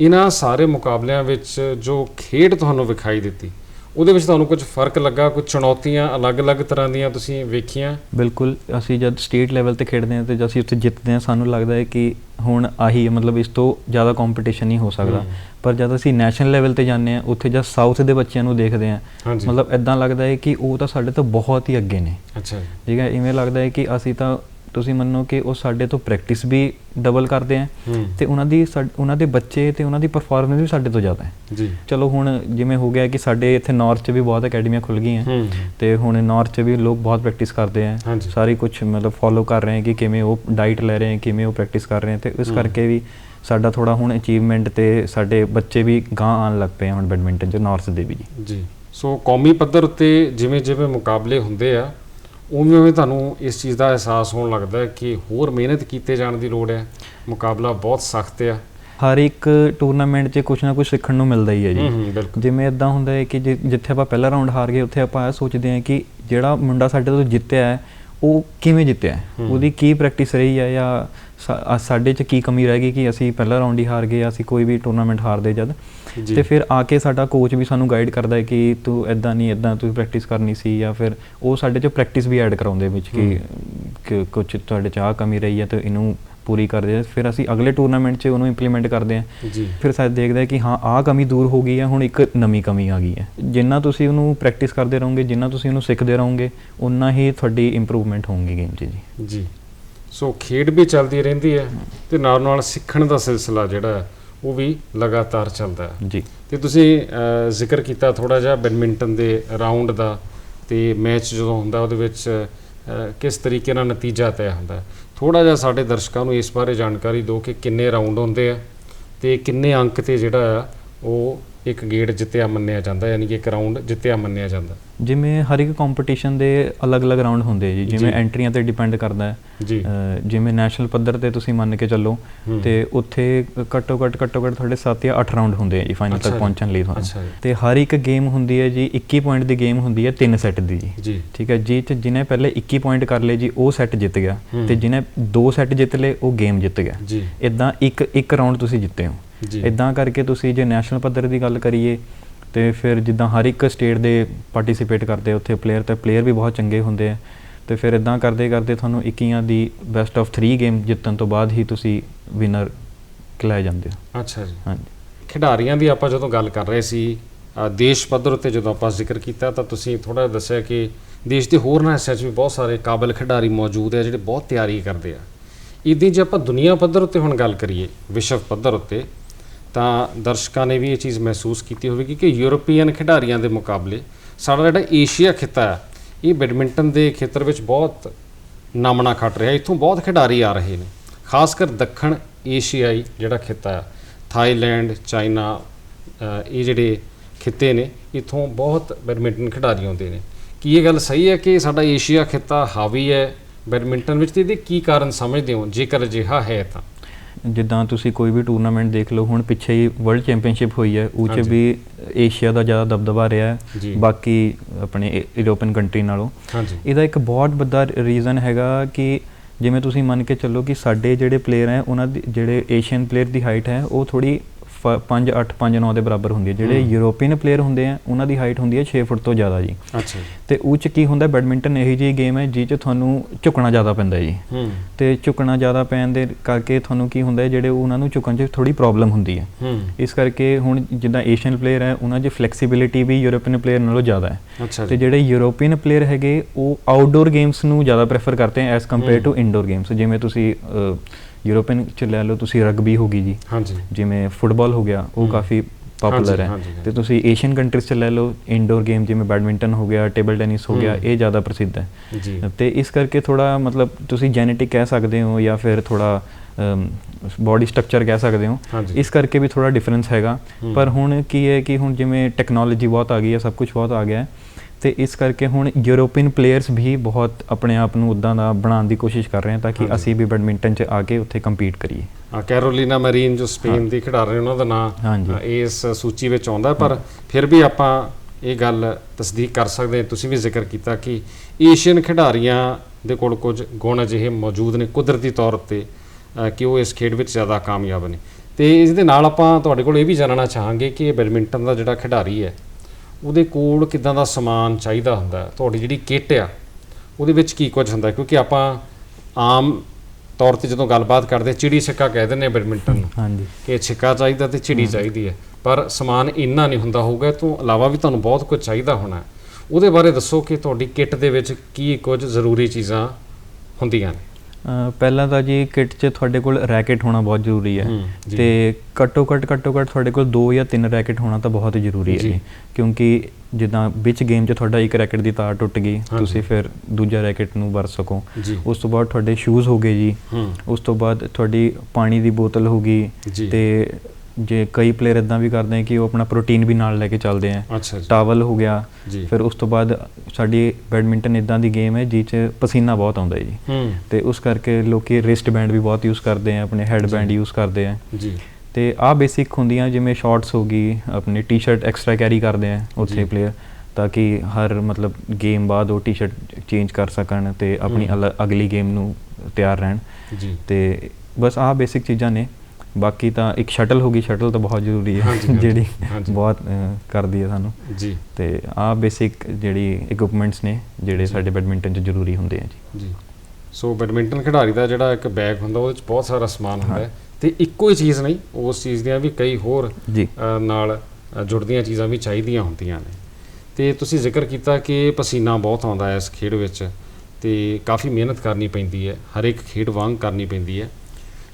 [SPEAKER 1] ਇਹਨਾਂ ਸਾਰੇ ਮੁਕਾਬਲਿਆਂ ਵਿੱਚ ਜੋ ਖੇਡ ਤੁਹਾਨੂੰ ਵਿਖਾਈ ਦਿੱਤੀ ਉਹਦੇ ਵਿੱਚ ਤੁਹਾਨੂੰ ਕੁਝ ਫ਼ਰਕ ਲੱਗਾ ਕੁਝ ਚੁਣੌਤੀਆਂ ਅਲੱਗ-ਅਲੱਗ ਤਰ੍ਹਾਂ ਦੀਆਂ ਤੁਸੀਂ ਵੇਖੀਆਂ?
[SPEAKER 2] ਬਿਲਕੁਲ ਅਸੀਂ ਜਦ ਸਟੇਟ ਲੈਵਲ ਤੇ ਖੇਡਦੇ ਹਾਂ ਤੇ ਜਦ ਅਸੀਂ ਉੱਥੇ ਜਿੱਤਦੇ ਹਾਂ ਸਾਨੂੰ ਲੱਗਦਾ ਹੈ ਕਿ ਹੁਣ ਆਹੀ ਹੈ ਮਤਲਬ ਇਸ ਤੋਂ ਜ਼ਿਆਦਾ ਕੰਪੀਟੀਸ਼ਨ ਨਹੀਂ ਹੋ ਸਕਦਾ। ਪਰ ਜਦ ਅਸੀਂ ਨੈਸ਼ਨਲ ਲੈਵਲ ਤੇ ਜਾਂਦੇ ਹਾਂ ਉੱਥੇ ਜਦ ਸਾਊਥ ਦੇ ਬੱਚਿਆਂ ਨੂੰ ਦੇਖਦੇ ਹਾਂ ਮਤਲਬ ਇਦਾਂ ਲੱਗਦਾ ਹੈ ਕਿ ਉਹ ਤਾਂ ਸਾਡੇ ਤੋਂ ਬਹੁਤ ਹੀ ਅੱਗੇ ਨੇ।
[SPEAKER 1] ਅੱਛਾ
[SPEAKER 2] ਠੀਕ ਹੈ ਇਵੇਂ ਲੱਗਦਾ ਹੈ ਕਿ ਅਸੀਂ ਤਾਂ ਤੁਸੀਂ ਮੰਨੋ ਕਿ ਉਹ ਸਾਡੇ ਤੋਂ ਪ੍ਰੈਕਟਿਸ ਵੀ ਡਬਲ ਕਰਦੇ ਆ ਤੇ ਉਹਨਾਂ ਦੀ ਉਹਨਾਂ ਦੇ ਬੱਚੇ ਤੇ ਉਹਨਾਂ ਦੀ ਪਰਫਾਰਮੈਂਸ ਵੀ ਸਾਡੇ ਤੋਂ ਜ਼ਿਆਦਾ ਹੈ।
[SPEAKER 1] ਜੀ।
[SPEAKER 2] ਚਲੋ ਹੁਣ ਜਿਵੇਂ ਹੋ ਗਿਆ ਕਿ ਸਾਡੇ ਇੱਥੇ ਨਾਰਥ 'ਚ ਵੀ ਬਹੁਤ ਅਕੈਡਮੀਆਂ ਖੁੱਲ ਗਈਆਂ। ਤੇ ਹੁਣ ਨਾਰਥ 'ਚ ਵੀ ਲੋਕ ਬਹੁਤ ਪ੍ਰੈਕਟਿਸ ਕਰਦੇ ਆ। ਸਾਰੀ ਕੁਝ ਮਤਲਬ ਫੋਲੋ ਕਰ ਰਹੇ ਹੈ ਕਿ ਕਿਵੇਂ ਉਹ ਡਾਈਟ ਲੈ ਰਹੇ ਹੈ ਕਿਵੇਂ ਉਹ ਪ੍ਰੈਕਟਿਸ ਕਰ ਰਹੇ ਹੈ ਤੇ ਇਸ। ਕਰਕੇ ਵੀ ਸਾਡਾ ਥੋੜਾ ਹੁਣ ਅਚੀਵਮੈਂਟ ਤੇ ਸਾਡੇ ਬੱਚੇ ਵੀ ਗਾਂ ਆਉਣ ਲੱਗ ਪਏ ਆ ਹੁਣ ਬੈਡਮਿੰਟਨ 'ਚ ਨਾਰਥ ਦੇ ਵੀ ਜੀ।
[SPEAKER 1] ਜੀ। ਸੋ ਕੌਮੀ ਪੱਧਰ ਉੱਤੇ ਜਿਵੇਂ ਜਿਵੇਂ ਮੁਕਾਬਲੇ ਹੁੰਦੇ ਆ ਉਵੇਂ ਉਵੇਂ ਤੁਹਾਨੂੰ ਇਸ ਚੀਜ਼ ਦਾ ਅਹਿਸਾਸ ਹੋਣ ਲੱਗਦਾ ਹੈ ਕਿ ਹੋਰ ਮਿਹਨਤ ਕੀਤੇ ਜਾਣ ਦੀ ਲੋੜ ਹੈ ਮੁਕਾਬਲਾ ਬਹੁਤ ਸਖਤ ਆ
[SPEAKER 2] ਹਰ ਇੱਕ ਟੂਰਨਾਮੈਂਟ 'ਚ ਕੁਝ ਨਾ ਕੁਝ ਸਿੱਖਣ ਨੂੰ ਮਿਲਦਾ ਹੀ ਹੈ ਜੀ
[SPEAKER 1] ਹੂੰ ਹੂੰ
[SPEAKER 2] ਜਿਵੇਂ ਇਦਾਂ ਹੁੰਦਾ ਹੈ ਕਿ ਜਿੱਥੇ ਆਪਾਂ ਪਹਿਲਾ ਰਾਊਂਡ ਹਾਰ ਗਏ ਉੱਥੇ ਆਪਾਂ ਇਹ ਸੋਚਦੇ ਹਾਂ ਕਿ ਜਿਹੜਾ ਮੁੰਡਾ ਸਾਡੇ ਤੋਂ ਜਿੱਤਿਆ ਹੈ ਉਹ ਕਿਵੇਂ ਜਿੱਤਿਆ ਹੈ?
[SPEAKER 1] ਹੂੰ।
[SPEAKER 2] ਉਹਦੀ ਕੀ ਪ੍ਰੈਕਟਿਸ ਰਹੀ ਹੈ ਜਾਂ ਸਾਡੇ 'ਚ ਕੀ ਕਮੀ ਰਹਿ ਗਈ ਕਿ ਅਸੀਂ ਪਹਿਲਾ ਰਾਊਂਡ ਹੀ ਹਾਰ ਗਏ ਅਸੀਂ ਕੋਈ ਵੀ ਟੂਰਨਾਮੈਂਟ ਹਾਰਦੇ ਜਦ। ਤੇ ਫਿਰ ਆ ਕੇ ਸਾਡਾ ਕੋਚ ਵੀ ਸਾਨੂੰ ਗਾਈਡ ਕਰਦਾ ਹੈ ਕਿ ਤੂੰ ਐਦਾਂ ਨਹੀਂ ਐਦਾਂ ਤੂੰ ਪ੍ਰੈਕਟਿਸ ਕਰਨੀ ਸੀ ਜਾਂ ਫਿਰ ਉਹ ਸਾਡੇ 'ਚ ਪ੍ਰੈਕਟਿਸ ਵੀ ਐਡ ਕਰਾਉਂਦੇ ਵਿੱਚ ਕਿ ਕੁਝ ਤੁਹਾਡੇ 'ਚ ਆਹ ਕਮੀ ਰਹੀ ਹੈ ਤੇ ਇਹਨੂੰ ਪੂਰੀ ਕਰਦੇ ਆ। ਫਿਰ ਅਸੀਂ ਅਗਲੇ ਟੂਰਨਾਮੈਂਟ 'ਚ ਉਹਨੂੰ ਇੰਪਲੀਮੈਂਟ ਕਰਦੇ ਆ। ਫਿਰ ਸਾਡੇ ਦੇਖਦੇ ਆ ਕਿ ਹਾਂ ਆਹ ਕਮੀ ਦੂਰ ਹੋ ਗਈ ਹੈ ਹੁਣ ਇੱਕ ਨਵੀਂ ਕਮੀ ਆ ਗਈ ਹੈ। ਜਿੰਨਾ ਤੁਸੀਂ ਉਹਨੂੰ ਪ੍ਰੈਕਟਿਸ ਕਰਦੇ ਰਹੋਗੇ ਜਿੰਨਾ ਤੁਸੀਂ ਉਹਨੂੰ ਸਿੱਖਦੇ ਰਹੋਗੇ ਉਨਾ ਹੀ ਤੁਹਾਡੀ ਇੰਪਰੂਵਮੈਂਟ ਹੋਊਗੀ ਗੇਮ 'ਚ ਜੀ।
[SPEAKER 1] ਜੀ। ਸੋ ਖੇਡ ਵੀ ਚੱਲਦੀ ਰਹਿੰਦੀ ਹੈ ਤੇ ਨਾਲ ਨਾਲ ਸਿੱਖਣ ਦਾ ਸਿਲਸਿਲਾ ਜਿਹੜਾ ਉਹ ਵੀ ਲਗਾਤਾਰ ਚੱਲਦਾ ਹੈ।
[SPEAKER 2] ਜੀ।
[SPEAKER 1] ਤੇ ਤੁਸੀਂ ਜ਼ਿਕਰ ਕੀਤਾ ਥੋੜਾ ਜਿਹਾ ਬੈਡਮਿੰਟਨ ਦੇ ਰਾਉਂਡ ਦਾ ਤੇ ਮੈਚ ਜਦੋਂ ਹੁੰਦਾ ਉਹਦੇ ਵਿੱਚ ਕਿਸ ਤਰੀਕੇ ਨਾਲ ਨਤੀਜਾ ਤੈਅ ਹੁੰਦਾ ਥੋੜਾ ਜਿਹਾ ਸਾਡੇ ਦਰਸ਼ਕਾਂ ਨੂੰ ਇਸ ਬਾਰੇ ਜਾਣਕਾਰੀ ਦਿਓ ਕਿ ਕਿੰਨੇ ਰਾਉਂਡ ਹੁੰਦੇ ਆ ਤੇ ਕਿੰਨੇ ਅੰਕ ਤੇ ਜਿਹੜਾ ਆ ਉਹ ਇੱਕ ਗੇੜ ਜਿੱਤਿਆ ਮੰਨਿਆ ਜਾਂਦਾ ਯਾਨੀ ਕਿ ਇੱਕ ਰਾਉਂਡ ਜਿੱਤਿਆ ਮੰਨਿਆ ਜਾਂਦਾ।
[SPEAKER 2] ਜਿਵੇਂ ਹਰ ਇੱਕ ਕੰਪੀਟੀਸ਼ਨ ਦੇ ਅਲੱਗ-ਅਲੱਗ ਰਾਊਂਡ ਹੁੰਦੇ ਜੀ ਜਿਵੇਂ। ਐਂਟਰੀਆਂ ਤੇ ਡਿਪੈਂਡ ਕਰਦਾ ਹੈ ਜਿਵੇਂ ਨੈਸ਼ਨਲ ਪੱਧਰ ਤੇ ਤੁਸੀਂ ਮੰਨ ਕੇ ਚੱਲੋ। ਤੇ ਉੱਥੇ ਘੱਟੋ ਘੱਟ ਘੱਟੋ ਘੱਟ ਤੁਹਾਡੇ 7 ਜਾਂ 8 ਰਾਊਂਡ ਹੁੰਦੇ ਆ ਜੀ ਫਾਈਨਲ ਤੱਕ। ਪਹੁੰਚਣ ਲਈ ਤੁਹਾਨੂੰ। ਤੇ ਹਰ ਇੱਕ ਗੇਮ ਹੁੰਦੀ ਹੈ ਜੀ 21 ਪੁਆਇੰਟ ਦੀ ਗੇਮ ਹੁੰਦੀ ਹੈ 3 ਸੈੱਟ ਦੀ ਜੀ ਠੀਕ ਹੈ ਜੀ ਤੇ ਜਿਹਨੇ ਪਹਿਲੇ 21 ਪੁਆਇੰਟ ਕਰ ਲਏ ਜੀ ਉਹ ਸੈੱਟ ਜਿੱਤ ਗਿਆ। ਤੇ ਜਿਹਨੇ ਦੋ ਸੈੱਟ ਜਿੱਤ ਲਏ ਉਹ ਗੇਮ ਜਿੱਤ ਗਿਆ ਇਦਾਂ ਇੱਕ ਇੱਕ ਰਾਊਂਡ ਤੁਸੀਂ ਜਿੱਤੇ ਹੋ ਇਦਾਂ ਕਰਕੇ ਤੁਸੀਂ ਜੇ ਨੈਸ਼ਨਲ ਪੱਧਰ ਦੀ ਗੱਲ ਕਰੀਏ ਤੇ ਫਿਰ ਜਿੱਦਾਂ ਹਰ ਇੱਕ ਸਟੇਟ ਦੇ ਪਾਰਟਿਸਿਪੇਟ ਕਰਦੇ ਉੱਥੇ ਪਲੇਅਰ ਤੇ ਪਲੇਅਰ ਵੀ ਬਹੁਤ ਚੰਗੇ ਹੁੰਦੇ ਆ। ਤੇ ਫਿਰ ਇਦਾਂ ਕਰਦੇ ਕਰਦੇ ਤੁਹਾਨੂੰ 21 ਦੀ ਬੈਸਟ ਆਫ 3 ਗੇਮ ਜਿੱਤਣ ਤੋਂ ਬਾਅਦ ਹੀ ਤੁਸੀਂ ਵਿਨਰ ਖਿਲਾਏ ਜਾਂਦੇ ਹੋ।
[SPEAKER 1] ਅੱਛਾ ਜੀ।
[SPEAKER 2] ਹਾਂਜੀ।
[SPEAKER 1] ਖਿਡਾਰੀਆਂ ਦੀ ਆਪਾਂ ਜਦੋਂ ਗੱਲ ਕਰ ਰਹੇ ਸੀ ਦੇਸ਼ ਪੱਧਰ ਉੱਤੇ ਜਦੋਂ ਆਪਾਂ ਜ਼ਿਕਰ ਕੀਤਾ ਤਾਂ ਤੁਸੀਂ ਥੋੜਾ ਦੱਸਿਆ ਕਿ ਦੇਸ਼ ਦੇ ਹੋਰ ਹਿੱਸਿਆਂ 'ਚ ਵੀ ਬਹੁਤ ਸਾਰੇ ਕਾਬਿਲ ਖਿਡਾਰੀ ਮੌਜੂਦ ਹੈ ਜਿਹੜੇ ਬਹੁਤ ਤਿਆਰੀ ਕਰਦੇ ਆ। ਇਦਾਂ ਜੇ ਆਪਾਂ ਦੁਨੀਆ ਪੱਧਰ ਉੱਤੇ ਹੁਣ ਗੱਲ ਕਰੀਏ ਵਿਸ਼ਵ ਪੱਧਰ ਉੱਤੇ ਤਾਂ ਦਰਸ਼ਕਾਂ ਨੇ ਵੀ ਇਹ ਚੀਜ਼ ਮਹਿਸੂਸ ਕੀਤੀ ਹੋਵੇਗੀ ਕਿ ਯੂਰਪੀਅਨ ਖਿਡਾਰੀਆਂ ਦੇ ਮੁਕਾਬਲੇ ਸਾਡਾ ਜਿਹੜਾ ਏਸ਼ੀਆ ਖਿੱਤਾ ਹੈ, ਇਹ ਬੈਡਮਿੰਟਨ ਦੇ ਖੇਤਰ ਵਿੱਚ ਬਹੁਤ ਨਾਮਣਾ ਖੱਟ ਰਿਹਾ ਇੱਥੋਂ ਬਹੁਤ ਖਿਡਾਰੀ ਆ ਰਹੇ ਨੇ। ਖਾਸ ਕਰ ਦੱਖਣ ਏਸ਼ੀਆਈ ਜਿਹੜਾ ਖਿੱਤਾ ਹੈ, ਥਾਈਲੈਂਡ, ਚਾਈਨਾ ਇਹ ਜਿਹੜੇ ਖਿੱਤੇ ਨੇ, ਇੱਥੋਂ ਬਹੁਤ ਬੈਡਮਿੰਟਨ ਖਿਡਾਰੀ ਆਉਂਦੇ ਨੇ। ਕੀ ਇਹ ਗੱਲ ਸਹੀ ਹੈ ਕਿ ਸਾਡਾ ਏਸ਼ੀਆ ਖਿੱਤਾ ਹਾਵੀ ਹੈ ਬੈਡਮਿੰਟਨ ਵਿੱਚ? ਤੇ ਇਹਦੇ ਕੀ ਕਾਰਨ ਸਮਝਦੇ ਹੋ? ਜੇਕਰ ਅਜਿਹਾ ਹੈ ਤਾਂ।
[SPEAKER 2] ਜਿੱਦਾਂ ਤੁਸੀਂ ਕੋਈ ਵੀ ਟੂਰਨਾਮੈਂਟ ਦੇਖ ਲਓ ਹੁਣ ਪਿੱਛੇ ਹੀ ਵਰਲਡ ਚੈਂਪੀਅਨਸ਼ਿਪ ਹੋਈ ਹੈ ਉਹ 'ਚ। ਵੀ ਏਸ਼ੀਆ ਦਾ ਜ਼ਿਆਦਾ ਦਬਦਬਾ ਰਿਹਾ। ਹੈ ਬਾਕੀ ਆਪਣੇ ਯੂਰੋਪੀਅਨ ਕੰਟਰੀ ਨਾਲੋਂ ਇਹਦਾ ਇੱਕ ਬਹੁਤ ਵੱਡਾ ਰੀਜ਼ਨ ਹੈਗਾ ਕਿ ਜਿਵੇਂ ਤੁਸੀਂ ਮੰਨ ਕੇ ਚੱਲੋ ਕਿ ਸਾਡੇ ਜਿਹੜੇ ਪਲੇਅਰ ਹੈ ਉਹਨਾਂ ਦੀ ਜਿਹੜੇ ਏਸ਼ੀਅਨ ਪਲੇਅਰ ਦੀ ਹਾਈਟ ਹੈ ਉਹ ਥੋੜੀ 5 8 5 9 ਦੇ ਬਰਾਬਰ ਹੁੰਦੀ ਹੈ। ਜਿਹੜੇ। ਯੂਰੋਪੀਅਨ ਪਲੇਅਰ ਹੁੰਦੇ ਆ ਉਹਨਾਂ ਦੀ ਹਾਈਟ ਹੁੰਦੀ ਹੈ 6 ਫੁੱਟ ਤੋਂ ਜ਼ਿਆਦਾ ਜੀ।
[SPEAKER 1] ਅੱਛਾ
[SPEAKER 2] ਤੇ ਉਹ 'ਚ ਕੀ ਹੁੰਦਾ ਬੈਡਮਿੰਟਨ ਇਹੀ ਜਿਹੀ ਗੇਮ ਹੈ ਜਿਹ 'ਚ ਤੁਹਾਨੂੰ ਝੁਕਣਾ ਜ਼ਿਆਦਾ ਪੈਂਦਾ ਜੀ।
[SPEAKER 1] ਹੂੰ।
[SPEAKER 2] ਤੇ ਝੁਕਣਾ ਜ਼ਿਆਦਾ ਪੈਣ ਦੇ ਕਰਕੇ ਤੁਹਾਨੂੰ ਕੀ ਹੁੰਦਾ ਜਿਹੜੇ ਉਹਨਾਂ ਨੂੰ ਝੁਕਣ 'ਚ ਥੋੜੀ ਪ੍ਰੋਬਲਮ ਹੁੰਦੀ ਹੈ।
[SPEAKER 1] ਹੂੰ।
[SPEAKER 2] ਇਸ ਕਰਕੇ ਹੁਣ ਜਿੱਦਾਂ ਏਸ਼ੀਅਨ ਪਲੇਅਰ ਹੈ ਉਹਨਾਂ 'ਚ ਫਲੈਕਸੀਬਿਲਿਟੀ ਵੀ ਯੂਰੋਪੀਅਨ ਪਲੇਅਰ ਨਾਲੋਂ ਜ਼ਿਆਦਾ ਹੈ।
[SPEAKER 1] ਅੱਛਾ
[SPEAKER 2] ਤੇ ਜਿਹੜੇ ਯੂਰੋਪੀਅਨ ਪਲੇਅਰ ਹੈਗੇ ਉਹ ਆਊਟਡੋਰ ਗੇਮਸ ਨੂੰ ਜ਼ਿਆਦਾ ਪ੍ਰੈਫਰ ਕਰਦੇ ਹੈ as compare. To indoor games ਜਿਵੇਂ ਤੁਸੀਂ ਯੂਰੋਪੀਅਨ ਚ ਲੈ ਲਓ ਤੁਸੀਂ ਰਗਬੀ ਹੋ ਗਈ ਜੀ।
[SPEAKER 1] ਹਾਂਜੀ।
[SPEAKER 2] ਜਿਵੇਂ ਫੁੱਟਬਾਲ ਹੋ ਗਿਆ ਉਹ। ਕਾਫੀ ਪਪੂਲਰ ਹੈ। ਤੇ ਤੁਸੀਂ ਏਸ਼ੀਅਨ ਕੰਟਰੀਜ਼ ਚ ਲੈ ਲਓ ਇਨਡੋਰ ਗੇਮ ਜਿਵੇਂ ਬੈਡਮਿੰਟਨ ਹੋ ਗਿਆ ਟੇਬਲ ਟੈਨਿਸ ਹੋ ਗਿਆ। ਇਹ ਜ਼ਿਆਦਾ ਪ੍ਰਸਿੱਧ ਹੈ।
[SPEAKER 1] ਜੀ।
[SPEAKER 2] ਤੇ ਇਸ ਕਰਕੇ ਥੋੜਾ ਮਤਲਬ ਤੁਸੀਂ ਜੈਨੇਟਿਕ ਕਹਿ ਸਕਦੇ ਹੋ ਜਾਂ ਫਿਰ ਥੋੜਾ ਬਾਡੀ ਸਟਰਕਚਰ ਕਹਿ ਸਕਦੇ ਹੋ। ਇਸ ਕਰਕੇ ਵੀ ਥੋੜਾ ਡਿਫਰੈਂਸ ਹੈਗਾ। ਪਰ ਹੁਣ ਕੀ ਹੈ ਕਿ ਹੁਣ ਜਿਵੇਂ ਟੈਕਨੋਲੋਜੀ ਬਹੁਤ ਆ ਗਈ ਹੈ ਸਭ ਕੁਝ ਬਹੁਤ ਆ ਗਿਆ ਹੈ। ਤੇ ਇਸ ਕਰਕੇ ਹੁਣ ਯੂਰੋਪੀਅਨ ਪਲੇਅਰਸ ਵੀ ਬਹੁਤ ਆਪਣੇ ਆਪ ਨੂੰ ਉਦਾਂ ਦਾ ਬਣਾਉਣ ਦੀ ਕੋਸ਼ਿਸ਼ ਕਰ ਰਹੇ ਹਨ ਤਾਂ ਕਿ। ਅਸੀਂ ਵੀ ਬੈਡਮਿੰਟਨ 'ਚ ਆ ਕੇ ਉੱਥੇ ਕੰਪੀਟ ਕਰੀਏ।
[SPEAKER 1] ਆ ਕੈਰੋਲੀਨਾ ਮੈਰੀਨ ਜੋ ਸਪੇਨ ਦੀ ਖਿਡਾਰੀ ਉਹਨਾਂ ਦਾ ਨਾਮ। ਇਸ ਸੂਚੀ ਵਿੱਚ ਆਉਂਦਾ ਪਰ ਫਿਰ ਵੀ ਆਪਾਂ ਇਹ ਗੱਲ ਤਸਦੀਕ ਕਰ ਸਕਦੇ ਹਾਂ। ਤੁਸੀਂ ਵੀ ਜ਼ਿਕਰ ਕੀਤਾ ਕਿ ਏਸ਼ੀਅਨ ਖਿਡਾਰੀਆਂ ਦੇ ਕੋਲ ਕੁਝ ਗੁਣ ਅਜਿਹੇ ਮੌਜੂਦ ਨੇ ਕੁਦਰਤੀ ਤੌਰ ਅ, ਕਿ ਉਹ ਇਸ ਖੇਡ ਵਿੱਚ ਜ਼ਿਆਦਾ ਕਾਮਯਾਬ ਨੇ। ਤੇ ਇਸ ਦੇ ਨਾਲ ਆਪਾਂ ਤੁਹਾਡੇ ਕੋਲ ਇਹ ਵੀ ਜਾਣਨਾ ਚਾਹਾਂਗੇ ਕਿ ਇਹ ਬੈਡਮਿੰਟਨ ਦਾ ਜਿਹੜਾ ਖਿਡਾਰੀ ਹੈ ਉਹਦੇ ਕੋਲ ਕਿਦਾਂ ਦਾ ਸਮਾਨ ਚਾਹੀਦਾ ਹੁੰਦਾ? ਤੁਹਾਡੀ ਜਿਹੜੀ ਕਿੱਟ ਆ ਉਹਦੇ ਵਿੱਚ ਕੀ ਕੁਝ ਹੁੰਦਾ? ਕਿਉਂਕਿ ਆਪਾਂ ਆਮ ਤੌਰ ਤੇ ਜਦੋਂ ਗੱਲਬਾਤ ਕਰਦੇ ਚਿੜੀ ਛੱਕਾ ਕਹਿ ਦਿੰਦੇ ਆ ਬੈਡਮਿੰਟਨ ਨੂੰ
[SPEAKER 2] ਹਾਂਜੀ
[SPEAKER 1] ਕਿ ਛਿੱਕਾ ਚਾਹੀਦਾ ਤੇ ਚਿੜੀ ਚਾਹੀਦੀ ਹੈ ਪਰ ਸਮਾਨ ਇੰਨਾ ਨਹੀਂ ਹੁੰਦਾ ਹੋਊਗਾ ਤੋਂ ਇਲਾਵਾ ਵੀ ਤੁਹਾਨੂੰ ਬਹੁਤ ਕੁਝ ਚਾਹੀਦਾ ਹੋਣਾ। ਉਹਦੇ ਬਾਰੇ ਦੱਸੋ ਕਿ ਤੁਹਾਡੀ ਕਿੱਟ ਦੇ ਵਿੱਚ ਕੀ ਕੁਝ ਜ਼ਰੂਰੀ ਚੀਜ਼ਾਂ ਹੁੰਦੀਆਂ ਨੇ
[SPEAKER 2] ਪਹਿਲਾਂ ਤਾਂ ਜੀ ਕਿਟ 'ਚ ਤੁਹਾਡੇ ਕੋਲ ਰੈਕਟ ਹੋਣਾ ਬਹੁਤ ਜ਼ਰੂਰੀ ਹੈ। ਤੇ ਘੱਟੋ ਘੱਟ ਘੱਟੋ ਘੱਟ ਤੁਹਾਡੇ ਕੋਲ 2 ਜਾਂ 3 ਰੈਕਟ ਹੋਣਾ ਤਾਂ ਬਹੁਤ ਜ਼ਰੂਰੀ ਹੈ
[SPEAKER 1] ਜੀ।
[SPEAKER 2] ਕਿਉਂਕਿ ਜਿੱਦਾਂ ਵਿੱਚ ਗੇਮ 'ਚ ਤੁਹਾਡਾ ਇੱਕ ਰੈਕਟ ਦੀ ਤਾਰ ਟੁੱਟ ਗਈ। ਤੁਸੀਂ ਫਿਰ ਦੂਜਾ ਰੈਕਟ ਨੂੰ ਵਰਤ ਸਕੋ ਉਸ ਤੋਂ ਬਾਅਦ ਤੁਹਾਡੇ ਸ਼ੂਜ਼ ਹੋ ਗਏ ਜੀ ਉਸ ਤੋਂ ਬਾਅਦ ਤੁਹਾਡੀ ਪਾਣੀ ਦੀ ਬੋਤਲ ਹੋ ਗਈ। ਤੇ ਜੇ ਕਈ ਪਲੇਅਰ ਇਦਾਂ ਵੀ ਕਰਦੇ ਆ ਕਿ ਉਹ ਆਪਣਾ ਪ੍ਰੋਟੀਨ ਵੀ ਨਾਲ ਲੈ ਕੇ ਚੱਲਦੇ ਆ।
[SPEAKER 1] ਅੱਛਾ ਜੀ।
[SPEAKER 2] ਟਾਵਲ ਹੋ ਗਿਆ ਫਿਰ ਉਸ ਤੋਂ ਬਾਅਦ ਸਾਡੀ ਬੈਡਮਿੰਟਨ ਇਦਾਂ ਦੀ ਗੇਮ ਹੈ ਜਿਹ 'ਚ ਪਸੀਨਾ ਬਹੁਤ ਆਉਂਦਾ ਜੀ। ਤੇ ਉਸ ਕਰਕੇ ਲੋਕੀ ਰਿਸਟ ਬੈਂਡ ਵੀ ਬਹੁਤ ਯੂਜ਼ ਕਰਦੇ ਆ ਆਪਣੇ ਹੈਡ ਬੈਂਡ। ਯੂਜ਼ ਕਰਦੇ ਆ।
[SPEAKER 1] ਜੀ।
[SPEAKER 2] ਤੇ ਆਹ ਬੇਸਿਕ ਹੁੰਦੀਆਂ ਜਿਵੇਂ ਸ਼ਾਰਟਸ ਹੋ ਗਈ ਆਪਣੀ ਟੀ-ਸ਼ਰਟ ਐਕਸਟਰਾ ਕੈਰੀ ਕਰਦੇ ਆ ਉੱਥੇ। ਪਲੇਅਰ ਤਾਂ ਕਿ ਹਰ ਮਤਲਬ ਗੇਮ ਬਾਅਦ ਉਹ ਟੀ-ਸ਼ਰਟ ਚੇਂਜ ਕਰ ਸਕਣ ਤੇ ਆਪਣੀ ਅਗਲੀ ਗੇਮ ਨੂੰ ਤਿਆਰ ਰਹਿਣ।
[SPEAKER 1] ਜੀ।
[SPEAKER 2] ਤੇ ਬਸ ਆਹ ਬੇਸਿਕ ਚੀਜ਼ਾਂ ਨੇ। ਬਾਕੀ ਤਾਂ ਇੱਕ ਸ਼ਟਲ ਹੋ ਗਈ ਸ਼ਟਲ ਤਾਂ ਬਹੁਤ ਜ਼ਰੂਰੀ ਹੈ ਜਿਹੜੀ। ਬਹੁਤ ਕਰਦੀ ਹੈ ਸਾਨੂੰ।
[SPEAKER 1] ਜੀ।
[SPEAKER 2] ਤੇ ਆਹ ਬੇਸਿਕ ਜਿਹੜੀ ਇਕਵਿਪਮੈਂਟਸ ਨੇ ਜਿਹੜੇ। ਸਾਡੇ ਬੈਡਮਿੰਟਨ 'ਚ ਜ਼ਰੂਰੀ ਹੁੰਦੇ ਆ ਜੀ।
[SPEAKER 1] ਜੀ। ਸੋ ਬੈਡਮਿੰਟਨ ਖਿਡਾਰੀ ਦਾ ਜਿਹੜਾ ਇੱਕ ਬੈਗ ਹੁੰਦਾ ਉਹਦੇ ਵਿੱਚ ਬਹੁਤ ਸਾਰਾ ਸਮਾਨ ਹੁੰਦਾ
[SPEAKER 2] ਹਾਂ।
[SPEAKER 1] ਤੇ ਇੱਕੋ ਹੀ ਚੀਜ਼ ਨਹੀਂ ਉਸ ਚੀਜ਼ ਦੀਆਂ ਵੀ ਕਈ ਹੋਰ ਨਾਲ ਜੁੜਦੀਆਂ ਚੀਜ਼ਾਂ ਵੀ ਚਾਹੀਦੀਆਂ ਹੁੰਦੀਆਂ ਨੇ। ਤੇ ਤੁਸੀਂ ਜ਼ਿਕਰ ਕੀਤਾ ਕਿ ਪਸੀਨਾ ਬਹੁਤ ਆਉਂਦਾ ਹੈ ਇਸ ਖੇਡ ਵਿੱਚ ਤੇ ਕਾਫੀ ਮਿਹਨਤ ਕਰਨੀ ਪੈਂਦੀ ਹੈ ਹਰ ਇੱਕ ਖੇਡ ਵਾਂਗ ਕਰਨੀ ਪੈਂਦੀ ਹੈ।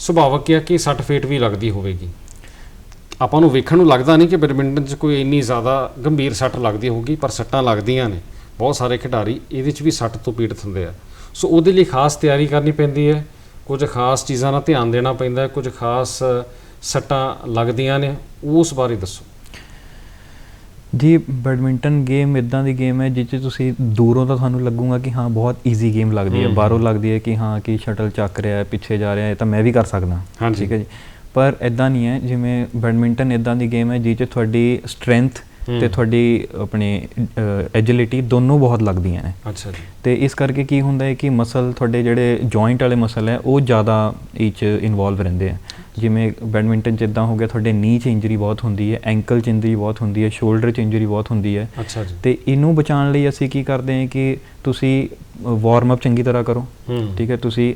[SPEAKER 1] ਸੁਭਾਵਕ ਹੈ ਕਿ ਸੱਟ ਫੀਟ ਵੀ ਲੱਗਦੀ ਹੋਵੇਗੀ? ਆਪਾਂ ਨੂੰ ਵੇਖਣ ਨੂੰ ਲੱਗਦਾ ਨਹੀਂ ਕਿ ਬੈਡਮਿੰਟਨ 'ਚ ਕੋਈ ਇੰਨੀ ਜ਼ਿਆਦਾ ਗੰਭੀਰ ਸੱਟ ਲੱਗਦੀ ਹੋਊਗੀ, ਪਰ ਸੱਟਾਂ ਲੱਗਦੀਆਂ ਨੇ। ਬਹੁਤ ਸਾਰੇ ਖਿਡਾਰੀ ਇਹਦੇ 'ਚ ਵੀ ਸੱਟ ਤੋਂ ਪੀੜਤ ਹੁੰਦੇ ਆ। ਸੋ ਉਹਦੇ ਲਈ ਖਾਸ ਤਿਆਰੀ ਕਰਨੀ ਪੈਂਦੀ ਹੈ। ਕੁਝ ਖਾਸ ਚੀਜ਼ਾਂ ਨਾਲ ਧਿਆਨ ਦੇਣਾ ਪੈਂਦਾ ਕੁਝ ਖਾਸ ਸੱਟਾਂ ਲੱਗਦੀਆਂ ਨੇ। ਉਸ ਬਾਰੇ ਦੱਸੋ।
[SPEAKER 2] ਜੀ ਬੈਡਮਿੰਟਨ ਗੇਮ ਇਦਾਂ ਦੀ ਗੇਮ ਹੈ ਜਿਸ 'ਚ ਤੁਸੀਂ ਦੂਰੋਂ ਤਾਂ ਤੁਹਾਨੂੰ ਲੱਗੂਗਾ ਕਿ ਹਾਂ ਬਹੁਤ ਈਜ਼ੀ ਗੇਮ ਲੱਗਦੀ ਹੈ ਬਾਹਰੋਂ। ਲੱਗਦੀ ਹੈ ਕਿ ਹਾਂ ਕਿ ਸ਼ਟਲ ਚੱਕ ਰਿਹਾ ਹੈ ਪਿੱਛੇ ਜਾ ਰਿਹਾ ਹੈ ਤਾਂ ਮੈਂ ਵੀ ਕਰ ਸਕਦਾ। ਠੀਕ ਹੈ ਜੀ ਪਰ ਇਦਾਂ ਨਹੀਂ ਹੈ ਜਿਵੇਂ ਬੈਡਮਿੰਟਨ ਇਦਾਂ ਦੀ ਗੇਮ ਹੈ ਜਿਸ 'ਚ ਤੁਹਾਡੀ ਸਟਰੈਂਥ। ਤੇ ਤੁਹਾਡੀ ਆਪਣੀ ਐਜਿਲਿਟੀ ਦੋਨੋਂ ਬਹੁਤ ਲੱਗਦੀਆਂ ਨੇ
[SPEAKER 1] ਅੱਛਾ ਜੀ
[SPEAKER 2] ਤੇ ਇਸ ਕਰਕੇ ਕੀ ਹੁੰਦਾ ਹੈ ਕਿ ਮਸਲ ਤੁਹਾਡੇ ਜਿਹੜੇ ਜੁਆਇੰਟ ਵਾਲੇ ਮਸਲ ਹੈ ਉਹ ਜ਼ਿਆਦਾ ਇਹ 'ਚ ਇਨਵੋਲਵ ਰਹਿੰਦੇ ਆ ਜਿਵੇਂ ਬੈਡਮਿੰਟਨ 'ਚ ਇਦਾਂ ਹੋ ਗਿਆ ਤੁਹਾਡੇ ਨੀ 'ਚ ਇੰਜਰੀ ਬਹੁਤ ਹੁੰਦੀ ਹੈ ਐਂਕਲ 'ਚ ਇੰਜਰੀ ਬਹੁਤ ਹੁੰਦੀ ਹੈ ਸ਼ੋਲਡਰ 'ਚ ਇੰਜਰੀ ਬਹੁਤ ਹੁੰਦੀ ਹੈ।
[SPEAKER 1] ਅੱਛਾ ਜੀ।
[SPEAKER 2] ਤੇ ਇਹਨੂੰ ਬਚਾਉਣ ਲਈ ਅਸੀਂ ਕੀ ਕਰਦੇ ਹਾਂ ਕਿ ਤੁਸੀਂ ਵਾਰਮ ਅਪ ਚੰਗੀ ਤਰ੍ਹਾਂ ਕਰੋ। ਠੀਕ ਹੈ ਤੁਸੀਂ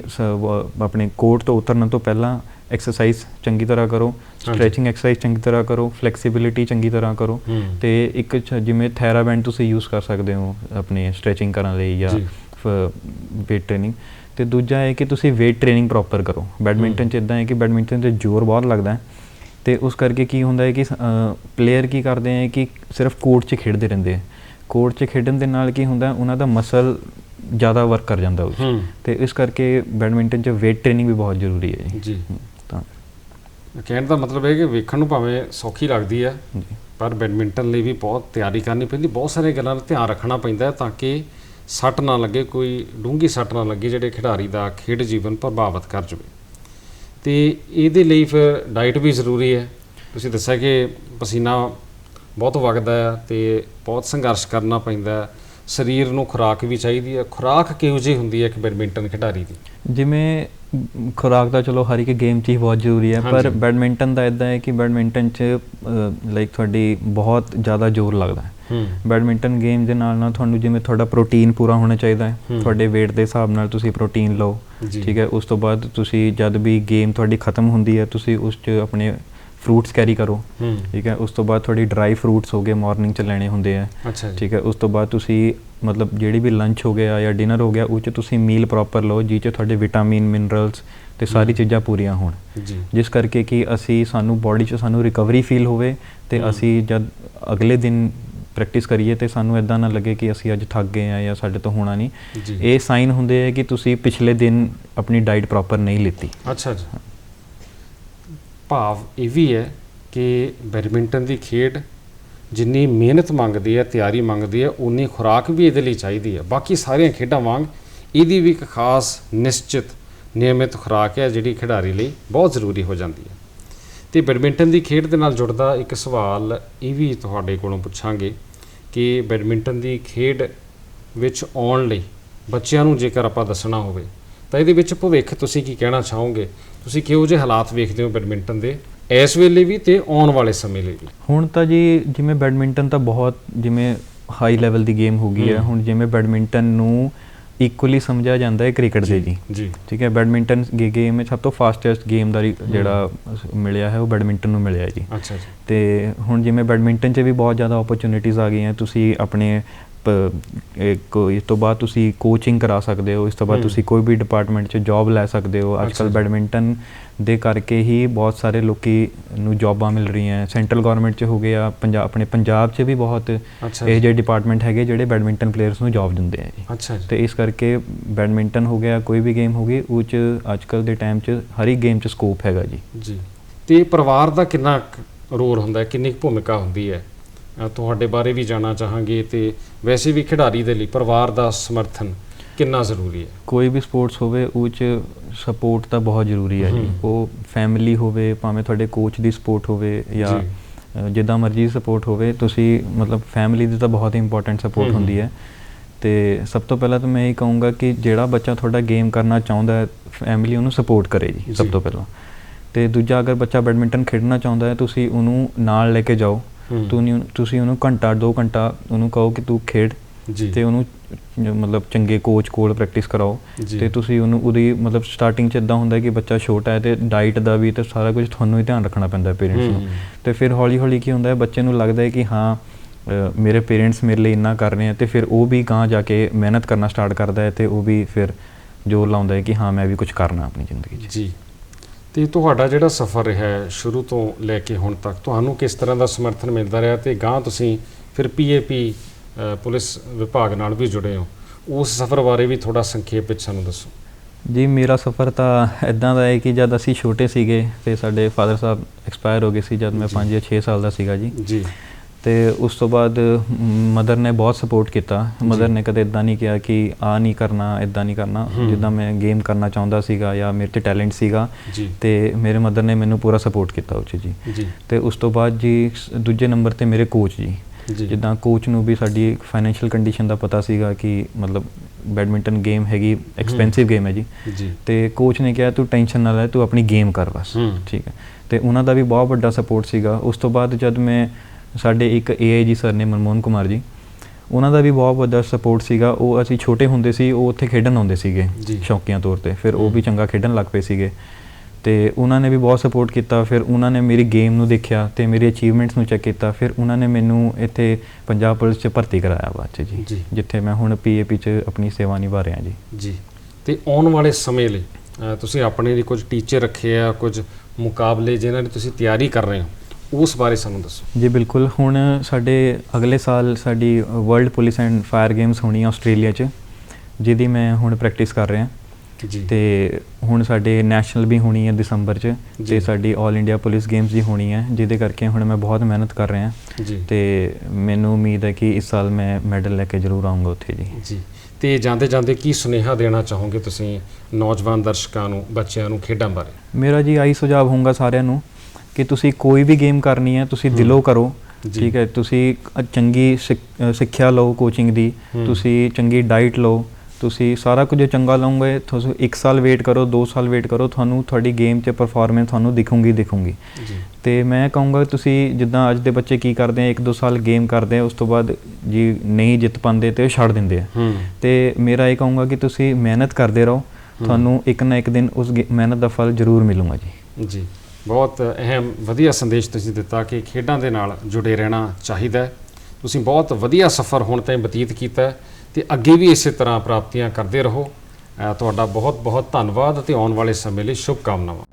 [SPEAKER 2] ਆਪਣੇ ਕੋਰਟ ਤੋਂ ਉਤਰਨ ਤੋਂ ਪਹਿਲਾਂ ਐਕਸਰਸਾਈਜ਼ ਚੰਗੀ ਤਰ੍ਹਾਂ ਕਰੋ ਸਟ੍ਰੈਚਿੰਗ ਐਕਸਰਸਾਈਜ਼ ਚੰਗੀ ਤਰ੍ਹਾਂ ਕਰੋ ਫਲੈਕਸੀਬਿਲਿਟੀ ਚੰਗੀ ਤਰ੍ਹਾਂ ਕਰੋ। ਤੇ ਇੱਕ ਜਿਵੇਂ ਥੈਰਾਬੈਂਡ ਤੁਸੀਂ ਯੂਜ਼ ਕਰ ਸਕਦੇ ਹੋ ਆਪਣੇ ਸਟ੍ਰੈਚਿੰਗ ਕਰਨ ਲਈ ਜਾਂ weight ਟ੍ਰੇਨਿੰਗ ਤੇ ਦੂਜਾ ਹੈ ਕਿ ਤੁਸੀਂ weight ਟ੍ਰੇਨਿੰਗ ਪ੍ਰੋਪਰ ਕਰੋ। ਬੈਡਮਿੰਟਨ 'ਚ ਇਦਾਂ ਹੈ ਕਿ ਬੈਡਮਿੰਟਨ 'ਤੇ ਜ਼ੋਰ ਬਹੁਤ ਲੱਗਦਾ ਹੈ ਤੇ ਉਸ ਕਰਕੇ ਕੀ ਹੁੰਦਾ ਹੈ ਕਿ ਪਲੇਅਰ ਕੀ ਕਰਦੇ ਹੈ ਕਿ ਸਿਰਫ ਕੋਰਟ 'ਚ ਖੇਡਦੇ ਰਹਿੰਦੇ ਆ ਕੋਰਟ 'ਚ ਖੇਡਣ ਦੇ ਨਾਲ ਕੀ ਹੁੰਦਾ ਉਹਨਾਂ ਦਾ ਮਸਲ ਜ਼ਿਆਦਾ ਵਰਕ ਕਰ ਜਾਂਦਾ ਉਸ
[SPEAKER 1] ਹੂੰ।
[SPEAKER 2] ਤੇ ਇਸ ਕਰਕੇ ਬੈਡਮਿੰਟਨ 'ਚ weight ਟ੍ਰੇਨਿੰਗ ਵੀ ਬਹੁਤ ਜ਼ਰੂਰੀ ਹੈ ਜੀ। ਤਾਂ
[SPEAKER 1] ਕਹਿਣ ਦਾ ਮਤਲਬ ਹੈ ਕਿ ਵੇਖਣ ਨੂੰ ਭਾਵੇਂ ਸੌਖੀ ਲੱਗਦੀ ਹੈ ਪਰ ਬੈਡਮਿੰਟਨ ਲਈ ਵੀ ਬਹੁਤ ਤਿਆਰੀ ਕਰਨੀ ਪੈਂਦੀ ਬਹੁਤ ਸਾਰੀਆਂ ਗੱਲਾਂ ਦਾ ਧਿਆਨ ਰੱਖਣਾ ਪੈਂਦਾ ਹੈ ਤਾਂ ਕਿ ਸੱਟ ਨਾ ਲੱਗੇ, ਕੋਈ ਡੂੰਘੀ ਸੱਟ ਨਾ ਲੱਗੇ ਜਿਹੜੇ ਖਿਡਾਰੀ ਦਾ ਖੇਡ ਜੀਵਨ ਪ੍ਰਭਾਵਿਤ ਕਰ ਜਾਵੇ। ਤੇ ਇਹਦੇ ਲਈ ਫਿਰ ਡਾਈਟ ਵੀ ਜ਼ਰੂਰੀ ਹੈ। ਤੁਸੀਂ ਦੱਸਿਆ ਕਿ ਪਸੀਨਾ ਬਹੁਤ ਵਗਦਾ ਹੈ ਤੇ ਬਹੁਤ ਸੰਘਰਸ਼ ਕਰਨਾ ਪੈਂਦਾ ਹੈ। ਸਰੀਰ ਨੂੰ ਖੁਰਾਕ ਵੀ ਚਾਹੀਦੀ ਹੈ ਖੁਰਾਕ ਕਿਹੋ ਜਿਹੀ ਹੁੰਦੀ ਹੈ ਇੱਕ ਬੈਡਮਿੰਟਨ ਖਿਡਾਰੀ ਦੀ
[SPEAKER 2] ਜਿਵੇਂ ਖੁਰਾਕ ਤਾਂ ਚਲੋ ਹਰ ਇੱਕ ਗੇਮ 'ਚ ਹੀ ਬਹੁਤ ਜ਼ਰੂਰੀ ਹੈ ਪਰ। ਬੈਡਮਿੰਟਨ ਦਾ ਇਦਾਂ ਹੈ ਕਿ ਬੈਡਮਿੰਟਨ 'ਚ ਲਾਈਕ ਤੁਹਾਡੀ ਬਹੁਤ ਜ਼ਿਆਦਾ ਜ਼ੋਰ ਲੱਗਦਾ ਹੈ ਬੈਡਮਿੰਟਨ ਗੇਮ ਦੇ ਨਾਲ ਨਾਲ ਤੁਹਾਨੂੰ ਜਿਵੇਂ ਤੁਹਾਡਾ ਪ੍ਰੋਟੀਨ ਪੂਰਾ ਹੋਣਾ ਚਾਹੀਦਾ ਹੈ। ਤੁਹਾਡੇ weight ਦੇ ਹਿਸਾਬ ਨਾਲ ਤੁਸੀਂ ਪ੍ਰੋਟੀਨ ਲਓ। ਠੀਕ ਹੈ ਉਸ ਤੋਂ ਬਾਅਦ ਤੁਸੀਂ ਜਦ ਵੀ ਗੇਮ ਤੁਹਾਡੀ ਖਤਮ ਹੁੰਦੀ ਹੈ ਤੁਸੀਂ ਉਸ 'ਚ ਆਪਣੇ ਫਰੂਟਸ ਕੈਰੀ। ਕਰੋ ਠੀਕ ਹੈ ਉਸ ਤੋਂ ਬਾਅਦ ਤੁਹਾਡੀ ਡਰਾਈ ਫਰੂਟਸ ਹੋ ਗਏ ਮਾਰਨਿੰਗ 'ਚ ਲੈਣੇ ਹੁੰਦੇ ਆ। ਠੀਕ ਹੈ ਉਸ ਤੋਂ ਬਾਅਦ ਤੁਸੀਂ ਮਤਲਬ ਜਿਹੜੀ ਵੀ ਲੰਚ ਹੋ ਗਿਆ ਜਾਂ ਡਿਨਰ ਹੋ ਗਿਆ ਉਹ 'ਚ ਤੁਸੀਂ ਮੀਲ ਪ੍ਰੋਪਰ ਲਓ ਜਿਹ 'ਚ ਤੁਹਾਡੇ ਵਿਟਾਮਿਨ ਮਿਨਰਲਸ ਤੇ ਸਾਰੀ। ਚੀਜ਼ਾਂ ਪੂਰੀਆਂ ਹੋਣ। ਜਿਸ ਕਰਕੇ ਕਿ ਅਸੀਂ ਸਾਨੂੰ ਬਾਡੀ 'ਚ ਸਾਨੂੰ ਰਿਕਵਰੀ ਫੀਲ ਹੋਵੇ ਤੇ। ਅਸੀਂ ਜਦ ਅਗਲੇ ਦਿਨ ਪ੍ਰੈਕਟਿਸ ਕਰੀਏ ਤੇ ਸਾਨੂੰ ਇਦਾਂ ਨਾ ਲੱਗੇ ਕਿ ਅਸੀਂ ਅੱਜ ਥੱਕ ਗਏ ਆ ਜਾਂ ਸਾਡੇ ਤੋਂ ਹੋਣਾ ਨਹੀਂ। ਇਹ ਸਾਈਨ ਹੁੰਦੇ ਆ ਕਿ ਤੁਸੀਂ ਪਿਛਲੇ ਦਿਨ ਆਪਣੀ ਡਾਈਟ ਪ੍ਰੋਪਰ ਨਹੀਂ ਲਿੱਤੀ।
[SPEAKER 1] ਅੱਛਾ ਜੀ। ਭਾਵ ਇਹ ਵੀ ਹੈ ਕਿ ਬੈਡਮਿੰਟਨ ਦੀ ਖੇਡ ਜਿੰਨੀ ਮਿਹਨਤ ਮੰਗਦੀ ਹੈ, ਤਿਆਰੀ ਮੰਗਦੀ ਹੈ ਉਨੀ ਖੁਰਾਕ ਵੀ ਇਹਦੇ ਲਈ ਚਾਹੀਦੀ ਹੈ। ਬਾਕੀ ਸਾਰੀਆਂ ਖੇਡਾਂ ਵਾਂਗ ਇਹਦੀ ਵੀ ਇੱਕ ਖਾਸ ਨਿਸ਼ਚਿਤ ਨਿਯਮਿਤ ਖੁਰਾਕ ਹੈ, ਜਿਹੜੀ ਖਿਡਾਰੀ ਲਈ ਬਹੁਤ ਜ਼ਰੂਰੀ ਹੋ ਜਾਂਦੀ ਹੈ। ਤੇ ਬੈਡਮਿੰਟਨ ਦੀ ਖੇਡ ਦੇ ਨਾਲ ਜੁੜਦਾ ਇੱਕ ਸਵਾਲ ਇਹ ਵੀ ਤੁਹਾਡੇ ਕੋਲੋਂ ਪੁੱਛਾਂਗੇ ਕਿ ਬੈਡਮਿੰਟਨ ਦੀ ਖੇਡ ਵਿੱਚ ਆਉਣ ਲਈ ਬੱਚਿਆਂ ਨੂੰ ਜੇਕਰ ਆਪਾਂ ਦੱਸਣਾ ਹੋਵੇ, ਤਾਂ ਇਹਦੇ ਵਿੱਚ ਭਵਿੱਖ ਤੁਸੀਂ ਕੀ ਕਹਿਣਾ ਚਾਹੋਗੇ? ਤੁਸੀਂ ਕਿਹੋ ਜਿਹੇ ਹਾਲਾਤ ਵੇਖਦੇ ਹੋ ਬੈਡਮਿੰਟਨ ਦੇ? ਇਸ ਵੇਲੇ ਵੀ ਤੇ ਆਉਣ ਵਾਲੇ ਸਮੇਂ ਲਈ ਵੀ।
[SPEAKER 2] ਹੁਣ ਤਾਂ ਜੀ ਜਿਵੇਂ ਬੈਡਮਿੰਟਨ ਤਾਂ ਬਹੁਤ ਜਿਵੇਂ ਹਾਈ ਲੈਵਲ ਦੀ ਗੇਮ ਹੋ ਗਈ ਹੈ। ਹੁਣ ਜਿਵੇਂ ਬੈਡਮਿੰਟਨ ਨੂੰ ਇਕੁਅਲੀ ਸਮਝਿਆ ਜਾਂਦਾ ਹੈ ਕ੍ਰਿਕਟ ਦੇ ਜੀ। ਠੀਕ ਹੈ ਬੈਡਮਿੰਟਨ ਗੇਮ ਵਿੱਚ ਸਭ ਤੋਂ ਫਾਸਟੈਸਟ ਗੇਮ ਦਾ ਜਿਹੜਾ ਮਿਲਿਆ ਹੈ ਉਹ ਬੈਡਮਿੰਟਨ ਨੂੰ ਮਿਲਿਆ ਜੀ।
[SPEAKER 1] ਅੱਛਾ ਜੀ।
[SPEAKER 2] ਤੇ ਹੁਣ ਜਿਵੇਂ ਬੈਡਮਿੰਟਨ 'ਚ ਵੀ ਬਹੁਤ ਜ਼ਿਆਦਾ ਓਪਰਚ्युनिटीज ਆ ਗਈਆਂ। ਤੁਸੀਂ ਆਪਣੇ ਇੱਕ ਇਸ ਤੋਂ ਬਾਅਦ ਤੁਸੀਂ ਕੋਚਿੰਗ ਕਰਾ ਸਕਦੇ ਹੋ ਇਸ ਤੋਂ ਬਾਅਦ। ਤੁਸੀਂ ਕੋਈ ਵੀ ਡਿਪਾਰਟਮੈਂਟ 'ਚ ਜੌਬ ਲੈ ਸਕਦੇ ਹੋ। ਅੱਜ
[SPEAKER 1] ਅੱਛਾ
[SPEAKER 2] ਕੱਲ
[SPEAKER 1] ਜੀ।
[SPEAKER 2] ਬੈਡਮਿੰਟਨ ਦੇ ਕਰਕੇ ਹੀ ਬਹੁਤ ਸਾਰੇ ਲੋਕੀ ਨੂੰ ਜੌਬਾਂ ਮਿਲ ਰਹੀਆਂ। ਸੈਂਟਰਲ ਗਵਰਨਮੈਂਟ 'ਚ ਹੋ ਗਿਆ ਪੰਜਾਬ ਆਪਣੇ ਪੰਜਾਬ 'ਚ ਵੀ ਬਹੁਤ ਇਹ ਜਿਹੇ ਡਿਪਾਰਟਮੈਂਟ ਹੈਗੇ ਜਿਹੜੇ ਬੈਡਮਿੰਟਨ ਪਲੇਅਰਸ ਨੂੰ ਜੌਬ ਦਿੰਦੇ ਆ ਜੀ।
[SPEAKER 1] ਅੱਛਾ
[SPEAKER 2] ਤੇ ਇਸ ਕਰਕੇ ਬੈਡਮਿੰਟਨ ਹੋ ਗਿਆ ਕੋਈ ਵੀ ਗੇਮ ਹੋ ਗਈ ਉਹ 'ਚ ਅੱਜ ਕੱਲ ਦੇ ਟਾਈਮ 'ਚ ਹਰ ਇੱਕ ਗੇਮ 'ਚ ਸਕੋਪ ਹੈਗਾ ਜੀ।
[SPEAKER 1] ਜੀ। ਤੇ ਪਰਿਵਾਰ ਦਾ ਕਿੰਨਾ ਰੋਲ ਹੁੰਦਾ ਹੈ? ਕਿੰਨੀ ਭੂਮਿਕਾ ਹੁੰਦੀ ਹੈ? ਤੁਹਾਡੇ ਬਾਰੇ ਵੀ ਜਾਣਨਾ ਚਾਹਾਂਗੇ ਤੇ ਵੈਸੇ ਵੀ ਖਿਡਾਰੀ ਦੇ ਲਈ ਪਰਿਵਾਰ ਦਾ ਸਮਰਥਨ ਕਿੰਨਾ ਜ਼ਰੂਰੀ ਹੈ
[SPEAKER 2] ਕੋਈ ਵੀ ਸਪੋਰਟਸ ਹੋਵੇ ਉਹ 'ਚ ਸਪੋਰਟ ਤਾਂ ਬਹੁਤ ਜ਼ਰੂਰੀ ਹੈ ਜੀ। ਉਹ ਫੈਮਿਲੀ ਹੋਵੇ ਭਾਵੇਂ ਤੁਹਾਡੇ ਕੋਚ ਦੀ ਸਪੋਰਟ ਹੋਵੇ ਜਾਂ ਜਿੱਦਾਂ ਮਰਜ਼ੀ ਸਪੋਰਟ ਹੋਵੇ ਤੁਸੀਂ ਮਤਲਬ ਫੈਮਿਲੀ ਦੀ ਤਾਂ ਬਹੁਤ ਹੀ ਇੰਪੋਰਟੈਂਟ ਸਪੋਰਟ। ਹੁੰਦੀ ਹੈ ਤੇ ਸਭ ਤੋਂ ਪਹਿਲਾਂ ਤਾਂ ਮੈਂ ਇਹ ਕਹੂੰਗਾ ਕਿ ਜਿਹੜਾ ਬੱਚਾ ਤੁਹਾਡਾ ਗੇਮ ਕਰਨਾ ਚਾਹੁੰਦਾ ਹੈ ਫੈਮਿਲੀ ਉਹਨੂੰ ਸਪੋਰਟ ਕਰੇ ਜੀ ਸਭ। ਤੋਂ ਪਹਿਲਾਂ ਤੇ ਦੂਜਾ ਅਗਰ ਬੱਚਾ ਬੈਡਮਿੰਟਨ ਖੇਡਣਾ ਚਾਹੁੰਦਾ ਹੈ ਤੁਸੀਂ ਉਹਨੂੰ ਨਾਲ ਲੈ ਕੇ ਜਾਓ
[SPEAKER 1] ਹੂੰ।
[SPEAKER 2] ਤੁਸੀਂ ਉਹਨੂੰ ਘੰਟਾ 2 ਘੰਟਾ ਉਹਨੂੰ ਕਹੋ ਕਿ ਤੂੰ ਖੇਡ
[SPEAKER 1] ਜੀ
[SPEAKER 2] ਤੇ ਉਹਨੂੰ ਮਤਲਬ ਚੰਗੇ ਕੋਚ ਕੋਲ ਪ੍ਰੈਕਟਿਸ ਕਰਾਓ। ਤੇ ਤੁਸੀਂ ਉਹਨੂੰ ਉਹਦੀ ਮਤਲਬ ਸਟਾਰਟਿੰਗ ਚ ਇਦਾਂ ਹੁੰਦਾ ਕਿ ਬੱਚਾ ਛੋਟਾ ਹੈ ਤੇ ਡਾਈਟ ਦਾ ਵੀ ਤੇ ਸਾਰਾ ਕੁਝ ਤੁਹਾਨੂੰ ਹੀ ਧਿਆਨ ਰੱਖਣਾ ਪੈਂਦਾ ਹੈ ਪੇਰੈਂਟਸ ਨੂੰ। ਤੇ ਫਿਰ ਹੌਲੀ ਹੌਲੀ ਕੀ ਹੁੰਦਾ ਹੈ ਬੱਚੇ ਨੂੰ ਲੱਗਦਾ ਹੈ ਕਿ ਹਾਂ ਮੇਰੇ ਪੇਰੈਂਟਸ ਮੇਰੇ ਲਈ ਇੰਨਾ ਕਰ ਰਹੇ ਆ ਤੇ ਫਿਰ ਉਹ ਵੀ ਗਾਂ ਜਾ ਕੇ ਮਿਹਨਤ ਕਰਨਾ ਸਟਾਰਟ ਕਰਦਾ ਹੈ ਤੇ ਉਹ ਵੀ ਫਿਰ ਜੋਰ ਲਾਉਂਦਾ ਹੈ ਕਿ ਹਾਂ ਮੈਂ ਵੀ ਕੁਝ ਕਰਨਾ ਆਪਣੀ ਜ਼ਿੰਦਗੀ 'ਚ
[SPEAKER 1] ਜੀ ਤੇ ਤੁਹਾਡਾ ਜਿਹੜਾ ਸਫ਼ਰ ਰਿਹਾ ਹੈ ਸ਼ੁਰੂ ਤੋਂ ਲੈ ਕੇ ਹੁਣ ਤੱਕ ਤੁਹਾਨੂੰ ਕਿਸ ਤਰ੍ਹਾਂ ਦਾ ਸਮਰਥਨ ਮਿਲਦਾ ਰਿਹਾ ਤੇ ਗਾਂ ਤੁਸੀਂ ਫਿਰ ਪੀਏਪੀ ਪੁਲਿਸ ਵਿਭਾਗ ਨਾਲ ਵੀ ਜੁੜੇ ਹੋ। ਉਸ ਸਫ਼ਰ ਬਾਰੇ ਵੀ ਥੋੜਾ ਸੰਖੇਪ ਵਿੱਚ ਸਾਨੂੰ ਦੱਸੋ।
[SPEAKER 2] ਜੀ ਮੇਰਾ ਸਫ਼ਰ ਤਾਂ ਇਦਾਂ ਦਾ ਹੈ ਕਿ ਜਦ ਅਸੀਂ ਛੋਟੇ ਸੀਗੇ ਤੇ ਸਾਡੇ ਫਾਦਰ ਸਾਹਿਬ ਐਕਸਪਾਇਰ ਹੋ ਗਏ ਸੀ ਜਦ ਮੈਂ
[SPEAKER 1] ਜੀ।
[SPEAKER 2] 5 ਜਾਂ 6 ਸਾਲ ਦਾ ਸੀਗਾ ਜੀ।
[SPEAKER 1] ਜੀ।
[SPEAKER 2] ਤੇ ਉਸ ਤੋਂ ਬਾਅਦ ਮਦਰ ਨੇ ਬਹੁਤ ਸਪੋਰਟ ਕੀਤਾ। ਮਦਰ। ਨੇ ਕਦੇ ਇਦਾਂ ਨਹੀਂ ਕਿਹਾ ਕਿ ਆ ਨਹੀਂ ਕਰਨਾ ਇਦਾਂ ਨਹੀਂ ਕਰਨਾ। ਜਿੱਦਾਂ ਮੈਂ ਗੇਮ ਕਰਨਾ ਚਾਹੁੰਦਾ ਸੀਗਾ ਜਾਂ ਮੇਰੇ 'ਚ ਟੈਲੈਂਟ ਸੀਗਾ ਤੇ ਮੇਰੇ ਮਦਰ ਨੇ ਮੈਨੂੰ ਪੂਰਾ ਸਪੋਰਟ ਕੀਤਾ ਉਹ 'ਚ ਜੀ। ਤੇ ਉਸ ਤੋਂ ਬਾਅਦ ਜੀ ਦੂਜੇ ਨੰਬਰ ਤੇ ਮੇਰੇ ਕੋਚ ਜੀ। ਜਿੱਦਾਂ ਕੋਚ ਨੂੰ ਵੀ ਸਾਡੀ ਫਾਈਨੈਂਸ਼ੀਅਲ ਕੰਡੀਸ਼ਨ ਦਾ ਪਤਾ ਸੀਗਾ ਕਿ ਮਤਲਬ ਬੈਡਮਿੰਟਨ ਗੇਮ ਹੈਗੀ ਐਕਸਪੈਂਸਿਵ ਗੇਮ ਹੈ ਜੀ। ਤੇ ਕੋਚ ਨੇ ਕਿਹਾ ਤੂੰ ਟੈਨਸ਼ਨ ਨਾ ਲੈ ਤੂੰ ਆਪਣੀ ਗੇਮ ਕਰ ਬਸ। ਠੀਕ ਹੈ। ਤੇ ਉਹਨਾਂ ਦਾ ਵੀ ਬਹੁਤ ਵੱਡਾ ਸਪੋਰਟ ਸੀਗਾ। ਉਸ ਤੋਂ ਬਾਅਦ ਜਦ ਮੈਂ ਸਾਡੇ ਇੱਕ ਏਆਈ ਜੀ ਸਰ ਨੇ ਮਨਮੋਹਨ ਕੁਮਾਰ ਜੀ ਉਹਨਾਂ ਦਾ ਵੀ ਬਹੁਤ ਵੱਡਾ ਸਪੋਰਟ ਸੀਗਾ। ਉਹ ਅਸੀਂ ਛੋਟੇ ਹੁੰਦੇ ਸੀ ਉਹ ਉੱਥੇ ਖੇਡਣ ਆਉਂਦੇ ਸੀਗੇ। ਸ਼ੌਕੀਆਂ ਤੌਰ ਤੇ। ਫਿਰ ਉਹ ਵੀ। ਚੰਗਾ ਖੇਡਣ ਲੱਗ ਪਏ ਸੀਗੇ। ਤੇ ਉਹਨਾਂ ਨੇ ਵੀ ਬਹੁਤ ਸਪੋਰਟ ਕੀਤਾ। ਫਿਰ ਉਹਨਾਂ ਨੇ ਮੇਰੀ ਗੇਮ ਨੂੰ ਦੇਖਿਆ ਤੇ ਮੇਰੀ ਅਚੀਵਮੈਂਟਸ ਨੂੰ ਚੈੱਕ ਕੀਤਾ। ਫਿਰ ਉਹਨਾਂ ਨੇ ਮੈਨੂੰ ਇੱਥੇ ਪੰਜਾਬ ਪੁਲਿਸ 'ਚ ਭਰਤੀ ਕਰਾਇਆ ਬਾਅਦ 'ਚ
[SPEAKER 1] ਜੀ।
[SPEAKER 2] ਜਿੱਥੇ ਮੈਂ ਹੁਣ ਪੀਏਪੀ 'ਚ ਆਪਣੀ ਸੇਵਾ ਨਿਭਾ ਰਿਹਾ ਜੀ।
[SPEAKER 1] ਜੀ। ਤੇ ਆਉਣ ਵਾਲੇ ਸਮੇਂ ਲਈ ਤੁਸੀਂ ਆਪਣੇ ਲਈ ਕੁਝ ਟੀਚਰ ਰੱਖੇ ਆ ਕੁਝ ਮੁਕਾਬਲੇ ਜਿਨ੍ਹਾਂ ਦੀ ਤੁਸੀਂ ਤਿਆਰੀ ਕਰ ਰਹੇ ਹੋ। ਉਸ ਬਾਰੇ ਸਾਨੂੰ ਦੱਸੋ।
[SPEAKER 2] ਜੀ ਬਿਲਕੁਲ। ਹੁਣ ਸਾਡੇ ਅਗਲੇ ਸਾਲ ਸਾਡੀ world police and fire games ਹੋਣੀ ਆ ਆਸਟ੍ਰੇਲੀਆ 'ਚ ਜਿਹਦੀ ਮੈਂ ਹੁਣ ਪ੍ਰੈਕਟਿਸ ਕਰ ਰਿਹਾ।
[SPEAKER 1] ਜੀ।
[SPEAKER 2] ਤੇ ਹੁਣ ਸਾਡੇ ਨੈਸ਼ਨਲ ਵੀ ਹੋਣੀ ਹੈ ਦਸੰਬਰ 'ਚ। ਤੇ ਸਾਡੀ 올 ਇੰਡੀਆ ਪੁਲਿਸ ਗੇਮਸ ਵੀ ਹੋਣੀ ਹੈ ਜਿਹਦੇ ਕਰਕੇ ਹੁਣ ਮੈਂ ਬਹੁਤ ਮਿਹਨਤ ਕਰ ਰਿਹਾ।
[SPEAKER 1] ਜੀ।
[SPEAKER 2] ਤੇ ਮੈਨੂੰ ਉਮੀਦ ਹੈ ਕਿ ਇਸ ਸਾਲ ਮੈਂ ਮੈਡਲ ਲੈ ਕੇ ਜ਼ਰੂਰ ਆਉਂਗਾ ਉੱਥੇ ਜੀ।
[SPEAKER 1] ਜੀ। ਤੇ ਜਾਂਦੇ ਜਾਂਦੇ ਕੀ ਸੁਨੇਹਾ ਦੇਣਾ ਚਾਹੋਗੇ ਤੁਸੀਂ ਨੌਜਵਾਨ ਦਰਸ਼ਕਾਂ ਨੂੰ ਬੱਚਿਆਂ ਨੂੰ ਖੇਡਾਂ ਬਾਰੇ?
[SPEAKER 2] ਮੇਰਾ ਜੀ ਆਈ ਸੁਝਾਅ ਹੋਊਗਾ ਸਾਰਿਆਂ ਨੂੰ ਕਿ ਤੁਸੀਂ ਕੋਈ ਵੀ ਗੇਮ ਕਰਨੀ ਹੈ ਤੁਸੀਂ। ਦਿਲੋਂ ਕਰੋ। ਠੀਕ ਹੈ ਤੁਸੀਂ ਚੰਗੀ ਸਿੱਖਿਆ ਲਓ ਕੋਚਿੰਗ ਦੀ। ਤੁਸੀਂ ਚੰਗੀ ਡਾਈਟ ਲਓ ਤੁਸੀਂ ਸਾਰਾ ਕੁਝ ਚੰਗਾ ਲਓਗੇ ਤੁਸੀਂ 1 ਸਾਲ ਵੇਟ ਕਰੋ 2 ਸਾਲ ਵੇਟ ਕਰੋ ਤੁਹਾਨੂੰ ਤੁਹਾਡੀ ਗੇਮ 'ਚ ਪਰਫਾਰਮੈਂਸ ਤੁਹਾਨੂੰ ਦਿਖੂਗੀ ਦਿਖੂਗੀ ਤੇ ਮੈਂ ਕਹੂੰਗਾ ਤੁਸੀਂ ਜਿੱਦਾਂ ਅੱਜ ਦੇ ਬੱਚੇ ਕੀ ਕਰਦੇ ਆ 1-2 ਸਾਲ ਗੇਮ ਕਰਦੇ ਆ ਉਸ ਤੋਂ ਬਾਅਦ ਜੀ ਨਹੀਂ ਜਿੱਤ ਪਾਉਂਦੇ ਤੇ ਉਹ ਛੱਡ ਦਿੰਦੇ ਆ ਤੇ ਮੇਰਾ ਇਹ ਕਹੂੰਗਾ ਕਿ ਤੁਸੀਂ ਮਿਹਨਤ ਕਰਦੇ ਰਹੋ। ਤੁਹਾਨੂੰ ਇੱਕ ਨਾ ਇੱਕ ਦਿਨ ਉਸ ਮਿਹਨਤ ਦਾ ਫਲ ਜ਼ਰੂਰ ਮਿਲੂਗਾ ਜੀ
[SPEAKER 1] ਜੀ ਬਹੁਤ ਅਹਿਮ, ਵਧੀਆ ਸੰਦੇਸ਼ ਤੁਸੀਂ ਦਿੱਤਾ ਕਿ ਖੇਡਾਂ ਦੇ ਨਾਲ ਜੁੜੇ ਰਹਿਣਾ ਚਾਹੀਦਾ ਹੈ। ਤੁਸੀਂ ਬਹੁਤ ਵਧੀਆ ਸਫ਼ਰ ਹੁਣ ਤਾਈਂ ਬਤੀਤ ਕੀਤਾ ਹੈ ਤੇ ਅੱਗੇ ਵੀ ਇਸੇ ਤਰ੍ਹਾਂ ਪ੍ਰਾਪਤੀਆਂ ਕਰਦੇ ਰਹੋ। ਤੁਹਾਡਾ ਬਹੁਤ ਬਹੁਤ ਧੰਨਵਾਦ ਅਤੇ ਆਉਣ ਵਾਲੇ ਸਮੇਂ ਲਈ ਸ਼ੁਭ ਕਾਮਨਾਵਾਂ